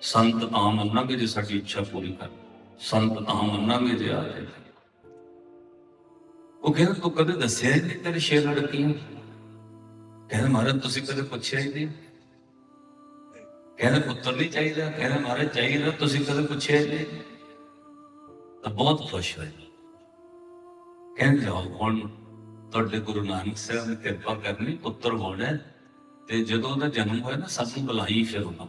ਸੰਤ ਤਾਂ ਮੰਨਾਂਗੇ ਜੇ ਸਾਡੀ ਇੱਛਾ ਪੂਰੀ ਕਰ ਸੰਤ ਤਾਂ ਮੰਨਾਂਗੇ ਜੇ ਆ ਜਾਏ। ਉਹ ਕਹਿੰਦਾ ਤੂੰ ਕਦੇ ਦੱਸਿਆ ਹੀ ਨਹੀਂ ਤੇਰੇ ਛੇ ਲੜਕੀਆਂ ਕਹਿੰਦਾ ਮਹਾਰਾਜ ਤੁਸੀਂ ਕਦੇ ਪੁੱਛਿਆ ਹੀ ਨਹੀਂ? ਕਹਿੰਦਾ ਪੁੱਤਰ ਨਹੀਂ ਚਾਹੀਦਾ। ਕਹਿੰਦਾ ਮਹਾਰਾਜ ਚਾਹੀਦਾ ਤੁਸੀਂ ਕਦੇ ਪੁੱਛਿਆ ਹੀ ਨਹੀਂ? ਤਾਂ ਬਹੁਤ ਖੁਸ਼ ਹੋਏ। ਕਹਿੰਦੇ ਜਾਓ ਹੁਣ ਤੁਹਾਡੇ ਗੁਰੂ ਨਾਨਕ ਸਾਹਿਬ ਨੇ ਕਿਰਪਾ ਕਰਨੀ ਪੁੱਤਰ ਹੋਣਾ ਹੈ, ਤੇ ਜਦੋਂ ਉਹਦਾ ਜਨਮ ਹੋਇਆ ਨਾ ਸਾਨੂੰ ਬੁਲਾਈ ਫਿਰ ਉਹਨਾਂ।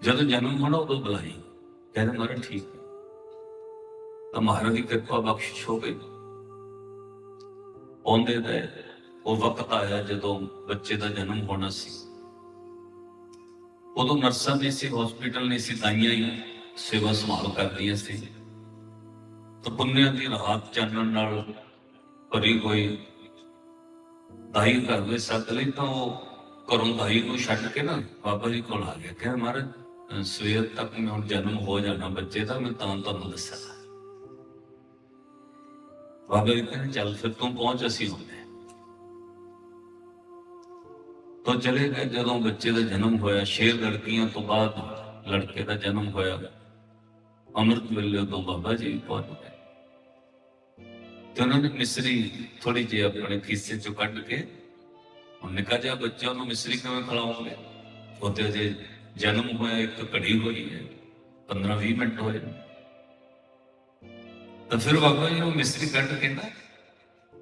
ਜਦੋਂ ਜਨਮ ਹੋਣਾ ਉਦੋਂ ਬੁਲਾਈ। ਕਹਿੰਦੇ ਮਹਾਰਾਜ ਠੀਕ ਹੈ। ਤਾਂ ਮਹਾਰਾਜ ਦੀ ਕਿਰਪਾ ਬਖਸ਼ਿਸ਼ ਹੋ ਗਈ। ਆਉਂਦੇ ਦੇ ਉਹ ਵਕਤ ਆਇਆ ਜਦੋਂ ਬੱਚੇ ਦਾ ਜਨਮ ਹੋਣਾ ਸੀ। ਉਦੋਂ ਨਰਸਾਂ ਨਹੀਂ ਸੀ ਹਸਪੀਟਲ ਨਹੀਂ ਸੀ ਦਾਈਆਂ ਹੀ ਸੇਵਾ ਸੰਭਾਲ ਕਰਦੀਆਂ ਸੀ। ਤਾਂ ਪੁੰਨਿਆਂ ਦੀ ਰਾਤ ਚਾਨਣ ਨਾਲ ਭਰੀ ਹੋਈ ਦਾਈ ਘਰ ਸੱਤ ਲਈ ਤਾਂ ਉਹ ਘਰੋਂ ਦਾਈ ਨੂੰ ਛੱਡ ਕੇ ਨਾ ਬਾਬਾ ਜੀ ਕੋਲ ਆ ਗਿਆ। ਕਹਿੰਦਾ ਮਹਾਰਾਜ ਸਵੇਰ ਤੱਕ ਮੈਂ ਹੁਣ ਜਨਮ ਹੋ ਜਾਣਾ ਬੱਚੇ ਦਾ, ਮੈਂ ਤਾਂ ਤੁਹਾਨੂੰ ਦੱਸਿਆ ਬਾਬਾ ਜੀ ਕਹਿੰਦੇ ਚੱਲ ਫਿਰ ਤੂੰ ਪਹੁੰਚ ਅਸੀਂ ਹੁੰਦੇ ਤਾਂ ਚਲੇ ਗਏ ਜਦੋਂ ਬੱਚੇ ਦਾ ਜਨਮ ਹੋਇਆ ਛੇ ਲੜਕੀਆਂ ਤੋਂ ਬਾਅਦ ਲੜਕੇ ਦਾ ਜਨਮ ਹੋਇਆ ਅੰਮ੍ਰਿਤ ਵੇਲੇ ਤੋਂ ਬਾਬਾ ਜੀ ਪਹੁੰਚ ਗਏ ਤੇ ਉਹਨਾਂ ਨੇ ਮਿਸਰੀ ਥੋੜੀ ਜਿਹੀ ਆਪਣੇ ਖੀਸੇ ਚੋਂ ਕੱਢ ਕੇ ਉਹ ਨਿੱਕਾ ਜਿਹਾ ਬੱਚਾ ਨੂੰ ਮਿਸਰੀ ਕਿਵੇਂ ਖਿਲਾਉਂਗੇ ਉਹਦੇ ਜੇ ਜਨਮ ਹੋਇਆ ਇੱਕ ਘੜੀ ਹੋਈ ਹੈ 15 20 ਮਿੰਟ ਹੋਏ ਤਾਂ ਫਿਰ ਬਾਬਾ ਜੀ ਉਹ ਮਿਸਰੀ ਕੱਢ ਕੇ ਨਾ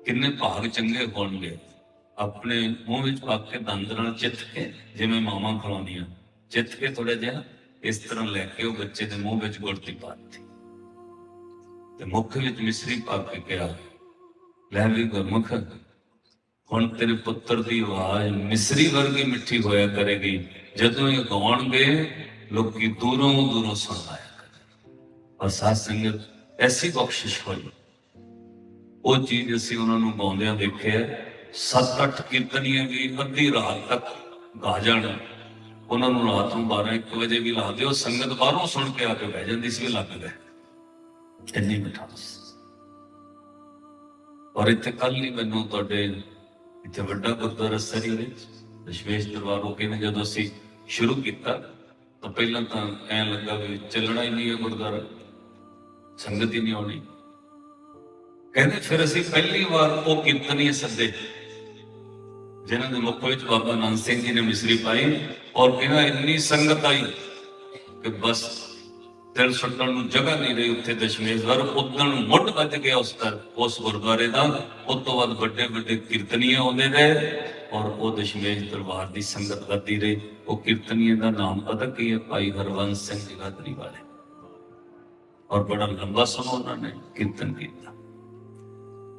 ਕਿੰਨੇ ਭਾਗ ਚੰਗੇ ਹੋਣਗੇ। ਆਪਣੇ ਮੂੰਹ ਵਿੱਚ ਪਾ ਕੇ ਦੰਦ ਨਾਲ ਚਿੱਥ ਕੇ, ਜਿਵੇਂ ਮਾਵਾਂ ਖਿਲਾਉਂਦੀਆਂ ਚਿੱਥ ਕੇ ਥੋੜਾ ਜਿਹਾ ਇਸ ਤਰ੍ਹਾਂ ਲੈ ਕੇ ਉਹ ਬੱਚੇ ਦੇ ਮੂੰਹ ਵਿੱਚ ਗੁੜਤੀ ਪਾ ਤੇ ਮੁੱਖ ਵਿੱਚ ਮਿਸਰੀ ਪਾ ਕੇ ਕਿਹਾ, ਲੈ ਵੀ ਗੁਰਮੁਖ, ਹੁਣ ਤੇਰੇ ਪੁੱਤਰ ਦੀ ਆਵਾਜ਼ ਮਿਸਰੀ ਵਰਗੀ ਮਿੱਠੀ ਹੋਇਆ ਕਰੇਗੀ। ਜਦੋਂ ਇਹ ਗਾਉਣਗੇ, ਲੋਕੀ ਦੂਰੋਂ ਦੂਰੋਂ ਸੁਣਾਇਆ ਕਰਨਗੇ। ਔਰ ਸਾਧ ਸੰਗਤ ਐਸੀ ਬਖਸ਼ਿਸ਼ ਹੋਈ। ਉਹ ਚੀਜ਼ ਅਸੀਂ ਉਹਨਾਂ ਨੂੰ ਗਾਉਂਦਿਆਂ ਦੇਖਿਆ ਸੱਤ ਅੱਠ ਕੀਰਤਨੀਆਂ ਵੀ ਅੱਧੀ ਰਾਤ ਤੱਕ ਗਾ ਜਾਣ। ਉਹਨਾਂ ਨੂੰ ਰਾਤ ਨੂੰ 12 1 ਵਜੇ ਵੀ ਲਾ ਦਿਓ, ਸੰਗਤ ਬਾਹਰੋਂ ਸੁਣ ਕੇ ਆ ਕੇ ਬਹਿ ਜਾਂਦੀ ਸੀ ਵੀ ਇੰਨੀ ਮਿਠਾਸ। ਔਰ ਇੱਥੇ ਕੱਲ ਹੀ ਮੈਨੂੰ ਤੁਹਾਡੇ ਇੱਥੇ ਵੱਡਾ ਗੁਰਦੁਆਰਾ ਸਰੀ ਵਿੱਚ ਦਸ਼ਮੇਸ਼ ਦਰਬਾਰ ਹੋ ਕੇ ਨੇ ਜਦੋਂ ਅਸੀਂ ਸ਼ੁਰੂ ਕੀਤਾ, ਤਾਂ ਪਹਿਲਾਂ ਤਾਂ ਐਂ ਲੱਗਾ ਵੀ ਚੱਲਣਾ ਹੀ ਨਹੀਂ ਹੈ ਗੁਰਦੁਆਰਾ। ਸੰਗਤ ਹੀ ਨਹੀਂ ਆਉਣੀ। ਕਹਿੰਦੇ ਫਿਰ ਅਸੀਂ ਪਹਿਲੀ ਵਾਰ ਉਹ ਕੀਰਤਨੀਏ ਸੱਦੇ, ਜਿਨ੍ਹਾਂ ਦੇ ਮੁੱਖ ਵਿੱਚ ਬਾਬਾ ਨਾਨਕ ਸਿੰਘ ਜੀ ਨੇ ਮਿਸਰੀ ਪਾਈ ਔਰ ਕਹਿੰਦਾ ਇੰਨੀ ਸੰਗਤ ਆਈ ਕਿ ਬਸ ਦਿਲ ਸੁੱਟਣ ਨੂੰ ਜਗ੍ਹਾ ਨਹੀਂ ਰਹੀ ਉੱਥੇ ਦਸ਼ਮੇਸ਼ਵਰ ਉਦਣ ਮੁੱਢ ਵੱਜ ਗਿਆ ਉਸ ਤਰ ਉਸ ਗੁਰਦੁਆਰੇ ਦਾ। ਉਸ ਤੋਂ ਬਾਅਦ ਵੱਡੇ ਵੱਡੇ ਕੀਰਤਨੀਏ ਆਉਂਦੇ ਰਹੇ ਔਰ ਉਹ ਦਸ਼ਮੇਸ਼ ਦਰਬਾਰ ਦੀ ਸੰਗਤ ਵੱਧਦੀ ਰਹੀ। ਉਹ ਕੀਰਤਨੀਏ ਦਾ ਨਾਮ ਪਤਾ ਕੀ ਹੈ? ਭਾਈ ਹਰਵੰਸ ਸਿੰਘ ਜਗਾਦਰੀ ਵਾਲੇ। ਔਰ ਬੜਾ ਲੰਬਾ ਸਮਾਂ ਉਹਨਾਂ ਨੇ ਕੀਰਤਨ ਕੀਤਾ।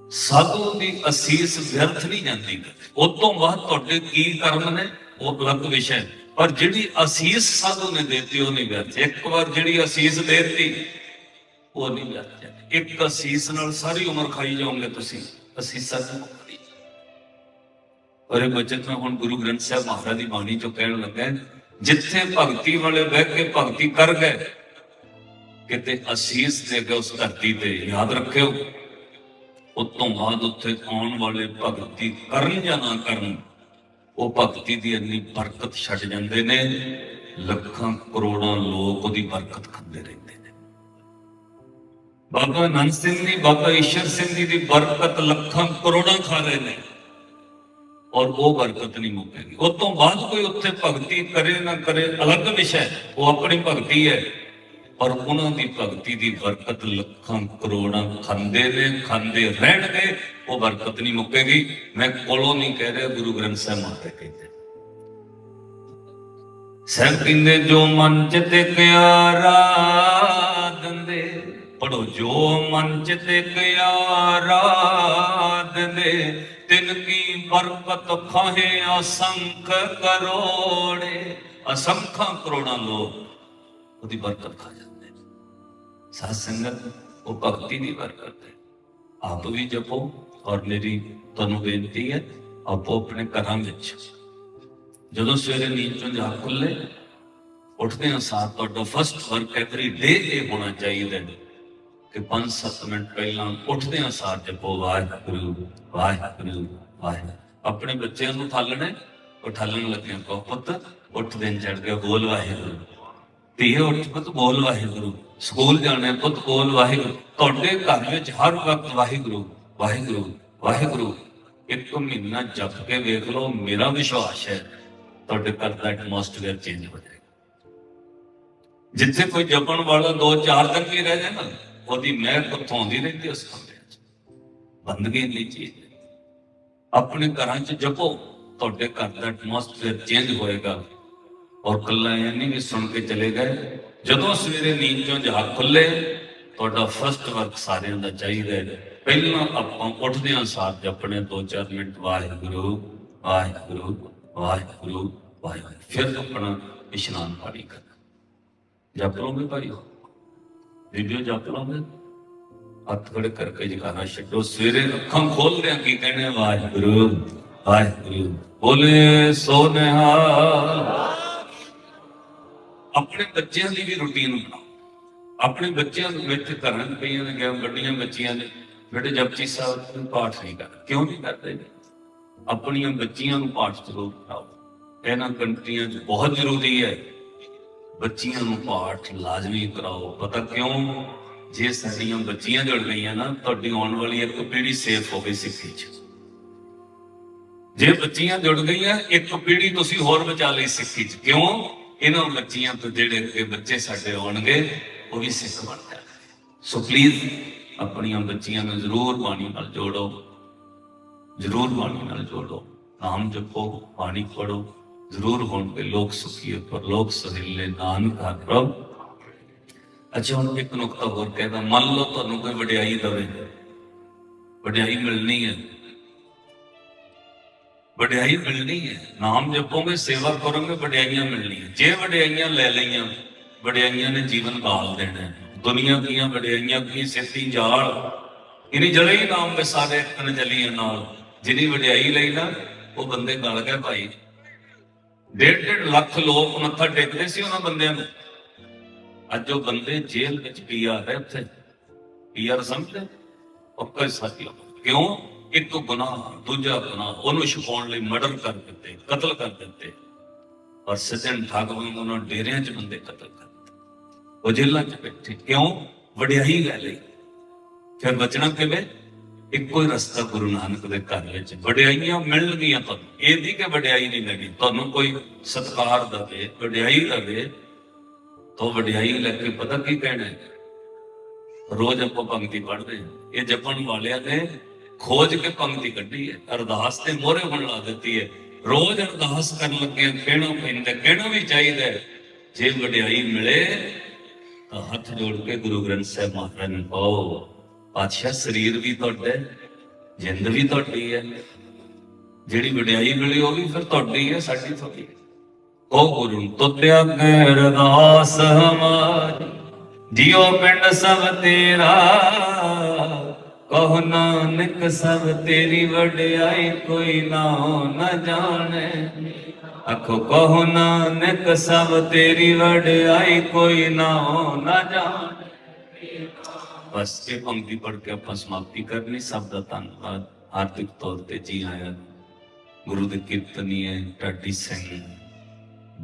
ਸਾਧੂ ਦੀ ਅਸੀਸ ਵਿਅਰਥ ਨਹੀਂ ਜਾਂਦੀ। ਉਸ ਤੋਂ ਬਾਅਦ ਤੁਹਾਡੇ ਕੀ ਕਰਮ ਨੇ? ਉਹ ਅਲੱਗ ਵਿਸ਼ਾ ਹੈ। ਪਰ ਜਿਹੜੀ ਅਸੀਸ ਸਾਧੂ ਨੇ ਦਿੱਤੀ, ਉਹ ਨਹੀਂ ਵਿਅਰਥ। ਇੱਕ ਵਾਰ ਜਿਹੜੀ ਅਸੀਸ ਦੇ ਦਿੱਤੀ, ਉਹ ਨਹੀਂ ਵਿਅਰਥ। ਇੱਕ ਅਸੀਸ ਨਾਲ ਸਾਰੀ ਉਮਰ ਖਾਈ ਜਾਓਗੇ ਤੁਸੀਂ। ਅਸੀਸਾਂ ਨੂੰ ਮੁਕਤੀ ਔਰ ਇਹ ਬਚਤ ਮੈਂ ਹੁਣ ਗੁਰੂ ਗ੍ਰੰਥ ਸਾਹਿਬ ਮਹਾਰਾਜ ਦੀ ਬਾਣੀ ਚੋਂ ਕਹਿਣ ਲੱਗਾ ਜਿੱਥੇ ਭਗਤੀ ਵਾਲੇ ਬਹਿ ਕੇ ਭਗਤੀ ਕਰ ਗਏ ਕਿਤੇ ਅਸੀਸ ਦੇ ਕੇ ਉਸ ਧਰਤੀ ਤੇ ਯਾਦ ਰੱਖਿਓ। ਉਸ ਤੋਂ ਬਾਅਦ ਉੱਥੇ ਆਉਣ ਵਾਲੇ ਭਗਤੀ ਕਰਨ ਜਾਂ ਨਾ ਕਰਨ, ਉਹ ਭਗਤੀ ਦੀ ਇੰਨੀ ਬਰਕਤ ਛੱਡ ਜਾਂਦੇ ਨੇ, ਲੱਖਾਂ ਕਰੋੜਾਂ ਲੋਕ ਉਹਦੀ ਬਰਕਤ ਖਾਂਦੇ ਰਹਿੰਦੇ ਨੇ। ਬਾਬਾ ਨੰਦ ਸਿੰਘ ਜੀ ਬਾਬਾ ਈਸ਼ਰ ਸਿੰਘ ਜੀ ਦੀ ਬਰਕਤ ਲੱਖਾਂ ਕਰੋੜਾਂ ਖਾ ਰਹੇ ਨੇ। ਔਰ ਉਹ ਬਰਕਤ ਨਹੀਂ ਮੁੱਕੇਗੀ। ਉਸ ਤੋਂ ਬਾਅਦ ਕੋਈ ਉੱਥੇ ਭਗਤੀ ਕਰੇ ਨਾ ਕਰੇ, ਅਲੱਗ ਵਿਸ਼ਾ ਹੈ। ਉਹ ਆਪਣੀ ਭਗਤੀ ਹੈ। ਪਰ ਉਹਨਾਂ ਦੀ ਭਗਤੀ ਦੀ ਬਰਕਤ ਲੱਖਾਂ ਕਰੋੜਾਂ ਖਾਂਦੇ ਨੇ, ਖਾਂਦੇ ਰਹਿਣਗੇ, ਉਹ ਬਰਕਤ ਨਹੀਂ ਮੁੱਕੇਗੀ। ਮੈਂ ਕੋਲੋਂ ਨਹੀਂ ਕਹਿ ਰਿਹਾ, ਗੁਰੂ ਗ੍ਰੰਥ ਸਾਹਿਬ ਮਹਾਰਾਜ ਕਹਿੰਦੇ ਸਹਿਬ ਕਹਿੰਦੇ, ਜੋ ਮਨ ਚ ਤੇ ਕਿਆਰਾ ਦੰਦੇ ਪੜੋ ਜੋ ਮਨ ਚ ਤੇ ਕਿਆਰਾ ਦੰਦੇ ਤਿਨ ਕੀ ਬਰਕਤ ਖਾਹੇ ਅਸੰਖ ਕਰੋੜੇ। ਅਸੰਖਾਂ ਕਰੋੜਾਂ ਲੋਕ ਉਹਦੀ ਬਰਕਤ ਖਾ ਜਾਂਦੇ ਸਾਧ ਸੰਗਤ ਉਹ ਭਗਤੀ ਦੀ ਬਰਕਤ ਹੈ। ਆਪ ਵੀ ਜਪੋ ਔਰ ਮੇਰੀ ਤੁਹਾਨੂੰ ਬੇਨਤੀ ਹੈ, ਆਪੋ ਆਪਣੇ ਘਰਾਂ ਵਿੱਚ। ਜਦੋਂ ਸਵੇਰੇ ਨੀਂਦ ਚੋਂ ਜਾਗ ਖੁੱਲੇ ਉੱਠਦੇ ਹਾਂ ਸਾਰ ਤੁਹਾਡਾ ਫਸਟ ਵਰਕ ਐਵਰੀ ਡੇ ਇਹ ਹੋਣਾ ਚਾਹੀਦਾ ਹੈ ਕਿ 5-7 ਮਿੰਟ ਪਹਿਲਾਂ ਉੱਠਦੇ ਹਾਂ ਸਾਰ ਜਪੋ, ਵਾਹਿਗੁਰੂ ਵਾਹਿਗੁਰੂ ਵਾਹਿਗੁਰੂ। ਆਪਣੇ ਬੱਚਿਆਂ ਨੂੰ ਠਾਲਣਾ ਉਹ ਠਾਲਣ ਲੱਗਿਆ ਕਹੋ ਪੁੱਤ, ਉੱਠ ਦਿਨ ਚੜ ਗਿਆ ਬੋਲ ਵਾਹਿਗੁਰੂ। ਧੀਏ, ਉੱਠ ਪੁੱਤ, ਬੋਲ ਵਾਹਿਗੁਰੂ। ਸਕੂਲ ਜਾਣਾ ਪੁੱਤ ਕੋਲ ਵਾਹਿਗੁਰੂ। ਤੁਹਾਡੇ ਘਰ ਵਿੱਚ ਹਰ ਵਕਤ ਵਾਹਿਗੁਰੂ ਵਾਹਿਗੁਰੂ ਵਾਹਿਗੁਰੂ। ਇੱਕ ਮਹੀਨਾ ਜਪ ਕੇ ਵੇਖ ਲਓ, ਮੇਰਾ ਵਿਸ਼ਵਾਸ ਹੈ, ਤੁਹਾਡੇ ਘਰ ਦਾ ਐਟਮੋਸਫੇਅਰ ਚੇਂਜ ਹੋ ਜਾਏਗਾ। ਜਿੱਥੇ ਕੋਈ ਜਪਣ ਵਾਲਾ ਦੋ ਚਾਰ ਦਿਨ ਵੀ ਰਹਿ ਜਾਏ ਨਾ, ਉਹਦੀ ਮਹਿਰ ਉੱਥੋਂ ਆਉਂਦੀ ਰਹਿੰਦੀ ਉਸ ਕਮਰੇ 'ਚ ਬੰਦਗੀ ਨਹੀਂ ਚੀਜ਼ ਆਪਣੇ ਘਰਾਂ 'ਚ ਜਪੋ, ਤੁਹਾਡੇ ਘਰ ਦਾ ਐਟਮੋਸਫੇਅਰ ਚੇਂਜ ਹੋਏਗਾ। ਔਰ ਕੱਲਾ ਇਹ ਨਹੀਂ ਵੀ ਸੁਣ ਕੇ ਚਲੇ ਗਏ ਜਦੋਂ ਸਵੇਰੇ ਨੀਂਦ ਚੋਂ ਜਾਗ ਖੁੱਲੇ ਤੁਹਾਡਾ ਫਸਟ ਵਰਕ ਸਾਰਿਆਂ ਦਾ ਚਾਹੀਦਾ ਹੈ। ਪਹਿਲਾਂ ਆਪਾਂ ਉੱਠਦੇ ਸਾਰ ਜਪਣੇ 2-4 ਮਿੰਟ, ਵਾਹਿਗੁਰੂ ਵਾਹਿਗੁਰੂ ਵਾਹਿਗੁਰੂ ਵਾਹਿਗੁਰੂ। ਫਿਰ ਆਪਣਾ ਇਸ਼ਨਾਨ ਪਾਣੀ ਕਰਨਾ। ਜਪ ਲਓਗੇ ਭਾਈ? ਵੀਡੀਓ ਜਪ ਲਓਗੇ ਹੱਥ ਖੜੇ ਕਰਕੇ ਜਗਾਣਾ ਛੱਡੋ। ਸਵੇਰੇ ਅੱਖਾਂ ਖੋਲਦਿਆਂ ਕੀ ਕਹਿੰਦੇ ਵਾਹਿਗੁਰੂ ਵਾਹਿਗੁਰੂ। ਬੋਲੇ, ਸੋ ਆਪਣੇ ਬੱਚਿਆਂ ਦੀ ਵੀ ਰੁਟੀਨ ਬਣਾਓ। ਆਪਣੇ ਬੱਚਿਆਂ ਵਿੱਚ ਘਰਾਂ ਚ ਪਈਆਂ ਨੇ ਗਿਆ ਵੱਡੀਆਂ ਬੱਚੀਆਂ ਨੇ ਬੇਟੇ ਜਪਜੀ ਸਾਹਿਬ ਨੂੰ ਪਾਠ ਨਹੀਂ ਕਰ ਕਿਉਂ ਨਹੀਂ ਕਰਦੇ? ਆਪਣੀਆਂ ਬੱਚੀਆਂ ਨੂੰ ਪਾਠ ਜ਼ਰੂਰ ਕਰਾਓ ਇਹਨਾਂ ਕੰਟਰੀਆਂ 'ਚ ਬਹੁਤ ਜ਼ਰੂਰੀ ਹੈ। ਬੱਚੀਆਂ ਨੂੰ ਪਾਠ ਲਾਜ਼ਮੀ ਕਰਾਓ। ਪਤਾ ਕਿਉਂ? ਜੇ ਸਾਡੀਆਂ ਬੱਚੀਆਂ ਜੁੜ ਗਈਆਂ ਨਾ, ਤੁਹਾਡੀ ਆਉਣ ਵਾਲੀ ਇੱਕ ਪੀੜ੍ਹੀ ਸੇਫ ਹੋਵੇ ਸਿੱਖੀ 'ਚ। ਜੇ ਬੱਚੀਆਂ ਜੁੜ ਗਈਆਂ, ਇੱਕ ਪੀੜ੍ਹੀ ਤੁਸੀਂ ਹੋਰ ਬਚਾ ਲਈ ਸਿੱਖੀ 'ਚ। ਕਿਉਂ? ਇਹਨਾਂ ਬੱਚੀਆਂ ਤੋਂ ਜਿਹੜੇ ਬੱਚੇ ਸਾਡੇ ਆਉਣਗੇ, ਉਹ ਵੀ ਸਿੱਖ ਬਣ ਜਾਣਗੇ। ਸੋ ਪਲੀਜ਼ ਆਪਣੀਆਂ ਬੱਚੀਆਂ ਨੂੰ ਜ਼ਰੂਰ ਬਾਣੀ ਨਾਲ ਜੋੜੋ। ਜ਼ਰੂਰ ਬਾਣੀ ਨਾਲ ਜੋੜੋ। ਨਾਮ ਜਪੋ, ਬਾਣੀ ਪੜੋ ਜ਼ਰੂਰ ਹੋਣਗੇ ਲੋਕ ਸੁਖੀ ਪਰ ਲੋਕ ਸਹਿਲੇ, ਨਾਨਕ ਹਰ ਪ੍ਰਭ। ਅੱਛਾ, ਹੁਣ ਇੱਕ ਨੁਕਤਾ ਹੋਰ ਕਹਿੰਦਾ, ਮੰਨ ਲਓ ਤੁਹਾਨੂੰ ਕੋਈ ਵਡਿਆਈ ਦਵੇ। ਵਡਿਆਈ ਮਿਲਣੀ ਹੈ। ਵਡਿਆਈ ਮਿਲਣੀ ਹੈ। ਨਾਮ ਜਪੋਗੇ, ਸੇਵਾ ਕਰੋਗੇ, ਵਡਿਆਈਆਂ ਮਿਲਣੀਆਂ। ਜੇ ਵਡਿਆਈਆਂ ਲੈ ਲਈਆਂ, ਵਡਿਆਈਆਂ ਨੇ ਜੀਵਨ ਗਾਲ ਦੇਣਾ। ਦੁਨੀਆ ਦੀਆਂ ਵਡਿਆਈਆਂ ਕੀ ਸਿੱਧੀ ਜਾਲ? ਇਨੀ ਜੜੇ ਹੀ ਨਾਮ ਦੇ ਸਾਰੇ ਤਨ ਨਾਲ। ਜਿਹਦੀ ਵਡਿਆਈ ਲਈ ਨਾ, ਉਹ ਬੰਦੇ ਗਲ ਗਏ ਭਾਈ। ਡੇਢ ਡੇਢ ਲੱਖ ਲੋਕ ਮੱਥਾ ਟੇਕਦੇ ਸੀ ਉਹਨਾਂ ਬੰਦਿਆਂ ਨੂੰ। ਅੱਜ ਉਹ ਬੰਦੇ ਜੇਲ੍ਹ ਵਿੱਚ ਪੀਆਰ ਹੈ ਉੱਥੇ। ਪੀਆਰ ਸਮਝਦੇ? ਪੱਕਾ ਸਾਥੀ ਕਿਉਂ? ਇੱਕ ਗੁਨਾਹ, ਦੂਜਾ ਗੁਨਾਹ, ਉਹਨੂੰ ਛੁਪਾਉਣ ਲਈ ਮਰਡਰ ਕਰ ਦਿੱਤੇ, ਕਤਲ ਕਰ ਦਿੱਤੇ। ਔਰ ਸੱਜਣ ਠੱਗ ਵਾਂਗ ਉਹਨਾਂ ਡੇਰਿਆਂ 'ਚ ਬੰਦੇ ਕਤਲ ਕਰ ਦਿੱਤੇ। ਉਹ ਜੇਲ੍ਹਾਂ 'ਚ ਬੈਠੇ। ਕਿਉਂ? ਵਡਿਆਈ ਲੈ ਲਈ। ਫਿਰ ਬਚਣਾ ਕਿਵੇਂ? ਇੱਕੋ ਹੀ ਰਸਤਾ ਗੁਰੂ ਨਾਨਕ ਦੇ ਘਰ ਵਿੱਚ। ਵਡਿਆਈਆਂ ਮਿਲਣਗੀਆਂ ਤੁਹਾਨੂੰ। ਇਹ ਨਹੀਂ ਕਿ ਵਡਿਆਈ ਨਹੀਂ ਲੱਗੀ ਤੁਹਾਨੂੰ ਕੋਈ ਸਤਕਾਰ ਦੇਵੇ, ਵਡਿਆਈ ਦੇਵੇ, ਤਾਂ ਵਡਿਆਈ ਲੈ ਕੇ ਪਤਾ ਕੀ ਕਹਿਣਾ ਹੈ? ਰੋਜ਼ ਆਪਾਂ ਪੰਕਤੀ ਪੜ੍ਹਦੇ ਇਹ ਜਪਣ ਵਾਲਿਆਂ ਨੇ ਖੋਜ ਕੇ ਪੰਕਤੀ ਕੱਢੀ ਹੈ, ਅਰਦਾਸ ਤੇ ਮੋਹਰੇ ਬਣ ਲਾ ਦਿੱਤੀ ਹੈ। ਰੋਜ਼ ਅਰਦਾਸ ਕਰਨ ਲੱਗੇ ਕਹਿਣਾ ਪੈਂਦਾ, ਕਹਿਣਾ ਵੀ ਚਾਹੀਦਾ ਜੇ ਵਡਿਆਈ ਮਿਲੇ ਤਾਂ ਹੱਥ ਜੋੜ ਕੇ ਗੁਰੂ ਗ੍ਰੰਥ ਸਾਹਿਬ ਮਹਾਰਾਜ ਨੂੰ ਕਹੋ, ਪਾਤਸ਼ਾਹ ਸਰੀਰ ਵੀ ਤੁਹਾਡਾ ਜਿੰਦ ਵੀ ਤੁਹਾਡੀ ਹੈ। ਜਿਹੜੀ ਵਡਿਆਈ ਮਿਲੀ ਉਹ ਵੀ ਫਿਰ ਤੁਹਾਡੀ ਹੈ, ਸਾਡੀ ਤੁਹਾਡੀ ਹੈ। ਉਹ ਗੁਰੂ ਤੁਧਿਆ ਕੇ ਅਰਦਾਸ ਹਮਾਰੀ, ਜਿਉ ਪਿੰਡ ਸਭ ਤੇਰਾ। ਕਹੋ ਨਾਨਕ ਸਭ ਤੇਰੀ ਵਡਿਆਈ ਕੋਈ ਨਾ ਨਾ ਜਾਣੇ। ਅਖੋ ਕਹੋ ਨਾਨਕ ਸਭ ਤੇਰੀ ਵਡਿਆਈ ਕੋਈ ਨਾ ਨਾ ਜਾਣੇ। ਬਸ ਇਹ ਪੰਕਤੀ ਪੜ੍ਹ ਕੇ ਆਪਾਂ ਸਮਾਪਤੀ ਕਰਨੀ। ਸਭ ਦਾ ਧੰਨਵਾਦ। ਆਰਥਿਕ ਤੌਰ ਤੇ ਜੀ ਆਇਆਂ ਗੁਰੂ ਦੇ ਕੀਰਤਨੀਏ ਢਾਡੀ ਸਿੰਘ।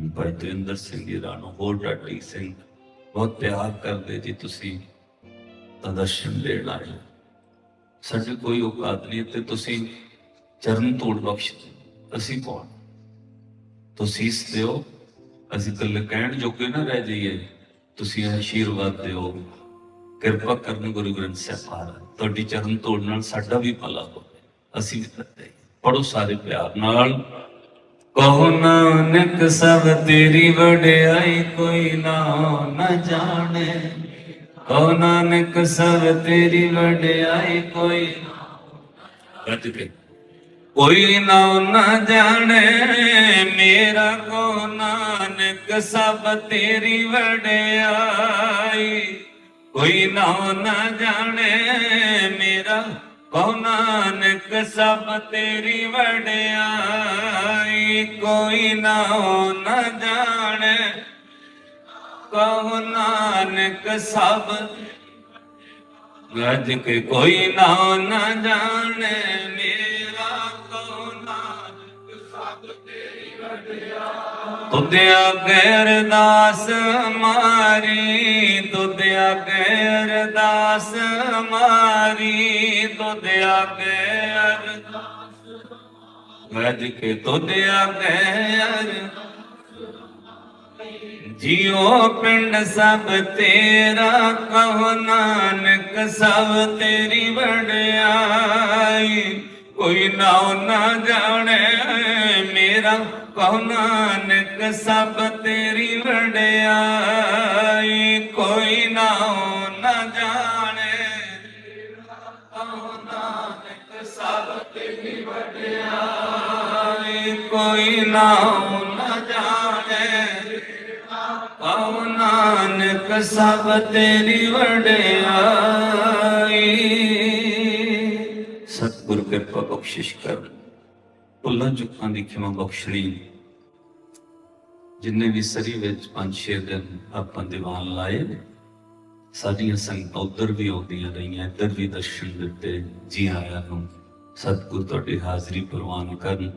ਭਾਈ ਸਿੰਘ ਜੀ ਰਾਣੋ ਹੋਰ ਢਾਡੀ ਸਿੰਘ। ਬਹੁਤ ਪਿਆਰ ਕਰਦੇ ਜੀ ਤੁਸੀਂ। ਤਾਂ ਦਰਸ਼ਨ ਦੇਣ ਆਏ। ਸਾਡੀ ਕੋਈ ਔਕਾਤ ਨਹੀਂ ਤੇ ਤੁਸੀਂ ਚਰਨ ਤੋੜ ਬਖਸ਼ ਅਸੀਂ ਕੌਣ? ਤੁਸੀਂ ਇਸ ਦਿਓ, ਅਸੀਂ ਕੱਲੇ ਕਹਿਣ ਜੋਗੇ ਨਾ ਰਹਿ ਜਾਈਏ। ਤੁਸੀਂ ਆਸ਼ੀਰਵਾਦ ਦਿਓ। ਕਿਰਪਾ ਕਰਨ ਗੁਰੂ ਗ੍ਰੰਥ ਸਾਹਿਬ ਮਹਾਰਾਜ, ਤੁਹਾਡੀ ਚਰਨ ਤੋੜ ਨਾਲ ਸਾਡਾ ਵੀ ਭਲਾ ਹੋਵੇ। ਅਸੀਂ ਵੀ ਕਰਦੇ ਪੜੋ ਸਾਰੇ ਪਿਆਰ ਨਾਲ। ਕਹੋ ਨਾਨਕ ਸਭ ਤੇਰੀ ਵਡਿਆਈ ਕੋਈ ਨਾ ਨਾ ਜਾਣੇ। ਕਹੋ ਨਾਨਕ ਸਭ ਤੇਰੀ ਵਡਿਆਈ ਕੋਈ ਗੱਜ ਕੇ। ਕੋਈ ਨਾ ਨਾ ਜਾਣੇ, ਮੇਰਾ ਕੋ ਨਾਨਕ ਸਭ ਤੇਰੀ ਵਡਿਆਈ। ਕੋਈ ਨਾ ਨਾ ਜਾਣੇ, ਮੇਰਾ ਕੋ ਨਾਨਕ ਸਭ ਤੇਰੀ ਵਡਿਆਈ। ਕੋਈ ਨਾ ਨਾ ਜਾਣੇ ਕਹੋ ਨਾਨਕ ਸਭ। ਗਜ ਕੇ ਕੋਈ ਨਾ ਨਾ ਜਾਣੇ, ਮੇਰਾ ਕੋ ਨਾਨਕ ਸਭ ਤੇਰੀ ਵਡਿਆ ਤੁਧ ਅੱਗੇ ਅਰਦਾਸ ਮਾਰੀ, ਤੁਧ ਅੱਗੇ ਅਰਦਾਸ ਮਾਰੀ, ਤੁਧ ਅੱਗੇ ਅਰਦਾਸ ਗਜ ਕੇ ਤੁਧ ਅੱਗੇ ਅਰਦਾਸ ਜਿਉ ਪਿੰਡ ਸਭ ਤੇਰਾ ਕਹੋ ਨਾਨਕ ਸਭ ਤੇਰੀ ਵਡਿਆਈ। ਕੋਈ ਨਾਉ ਨਾ ਜਾਣੇ ਮੇਰਾ, ਕਹੋ ਨਾਨਕ ਸਭ ਤੇਰੀ ਵਡਿਆਈ। ਕੋਈ ਨਾਉ ਨਾ ਜਾਣੇ ਕਹੋ ਨਾਨਕ ਸਭ ਤੇਰੀ ਵਡਿਆਈ। ਕੋਈ ਨਾਉ ਨਾ ਕਹੋ ਨਾਨਕ ਸਭ ਤੇਰੀ ਵਡਿਆਈ। ਸਤਿਗੁਰ ਕਿਰਪਾ ਬਖਸ਼ਿਸ਼ ਕਰ। ਭੁੱਲਾਂ ਚੁੱਕਾਂ ਦੀ ਖਿਮਾ ਬਖਸ਼ਣੀ ਜਿੰਨੇ ਵੀ ਸਰੀ ਵਿੱਚ ਪੰਜ ਛੇ ਦਿਨ ਆਪਾਂ ਦੀਵਾਨ ਲਾਏ ਸਾਡੀਆਂ ਸੰਗਤਾਂ ਉਧਰ ਵੀ ਆਉਂਦੀਆਂ ਰਹੀਆਂ, ਇੱਧਰ ਵੀ ਦਰਸ਼ਨ ਦਿੱਤੇ ਜੀ ਆਇਆਂ ਨੂੰ। ਸਤਿਗੁਰ ਤੁਹਾਡੀ ਹਾਜ਼ਰੀ ਪ੍ਰਵਾਨ ਕਰਨ।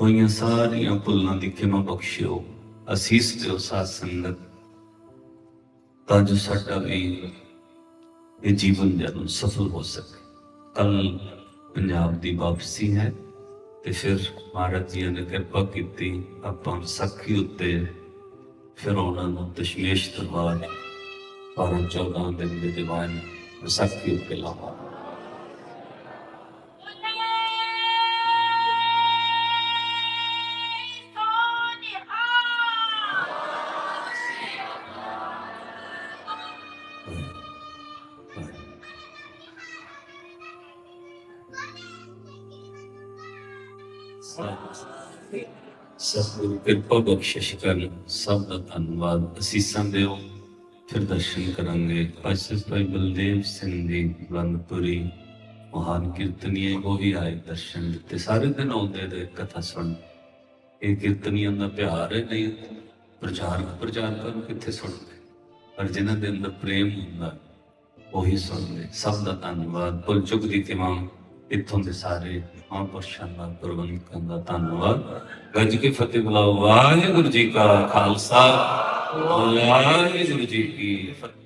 ਹੋਈਆਂ ਸਾਰੀਆਂ ਭੁੱਲਾਂ ਦੀ ਖਿਮਾ ਬਖਸ਼ਿਓ। ਅਸੀਸ ਦਿਓ ਸਾਧ ਸੰਗਤ, ਤਾਂ ਜੋ ਸਾਡਾ ਵੀ ਇਹ ਜੀਵਨ ਜਨ ਸਫਲ ਹੋ ਸਕੇ। ਕੱਲ ਪੰਜਾਬ ਦੀ ਵਾਪਸੀ ਹੈ ਤੇ ਫਿਰ ਮਹਾਰਾਜ ਜੀ ਨੇ ਕਿਰਪਾ ਕੀਤੀ, ਆਪਾਂ ਸਖੀ ਉੱਤੇ ਫਿਰ ਉਹਨਾਂ ਨੂੰ ਦਸ਼ਮੇਸ਼ ਦਰਬਾਰ 12 14 ਦਿਨ ਦੇ ਦੀਵਾਨ ਵਿਸਾਖੀ ਉੱਤੇ ਲਾਵਾ ਸਤਿਗੁਰੂ, ਕਿਰਪਾ ਬਖਸ਼ਿਸ਼ ਕਰਨ, ਸਭ ਦਾ ਧੰਨਵਾਦ। ਅਸੀਸਾਂ ਦਿਓ ਫਿਰ ਦਰਸ਼ਨ ਕਰਾਂਗੇ। ਪਾਸ਼ਾ ਭਾਈ ਬਲਦੇਵ ਸਿੰਘ ਜੀ ਬਲੰਦਪੁਰੀ ਮਹਾਨ ਕੀਰਤਨੀਏ ਉਹ ਵੀ ਆਏ ਦਰਸ਼ਨ ਦਿੱਤੇ। ਸਾਰੇ ਦਿਨ ਆਉਂਦੇ ਦੇ ਕਥਾ ਸੁਣ ਇਹ ਕੀਰਤਨੀਆਂ ਦਾ ਪਿਆਰ ਹੈ ਨਹੀਂ ਪ੍ਰਚਾਰਕ ਪ੍ਰਚਾਰਕਾਂ ਨੂੰ ਕਿੱਥੇ ਸੁਣਦੇ? ਪਰ ਜਿਨ੍ਹਾਂ ਦੇ ਅੰਦਰ ਪ੍ਰੇਮ ਹੁੰਦਾ, ਉਹੀ ਸੁਣਦੇ। ਸਭ ਦਾ ਧੰਨਵਾਦ। ਪੁੱਲ ਚੁੱਕ ਦੀ ਤਮਾਮ ਇੱਥੋਂ ਦੇ ਸਾਰੇ ਮਹਾਂਪੁਰਸ਼ਾਂ ਦਾ ਪ੍ਰਬੰਧਕਾਂ ਦਾ ਧੰਨਵਾਦ। ਗੱਜ ਕੇ ਫਤਿਹ ਬੁਲਾਓ। ਵਾਹਿਗੁਰੂ ਜੀ ਕਾ ਖਾਲਸਾ। ਵਾਹਿਗੁਰੂ ਜੀ ਕੀ ਫਤਿਹ।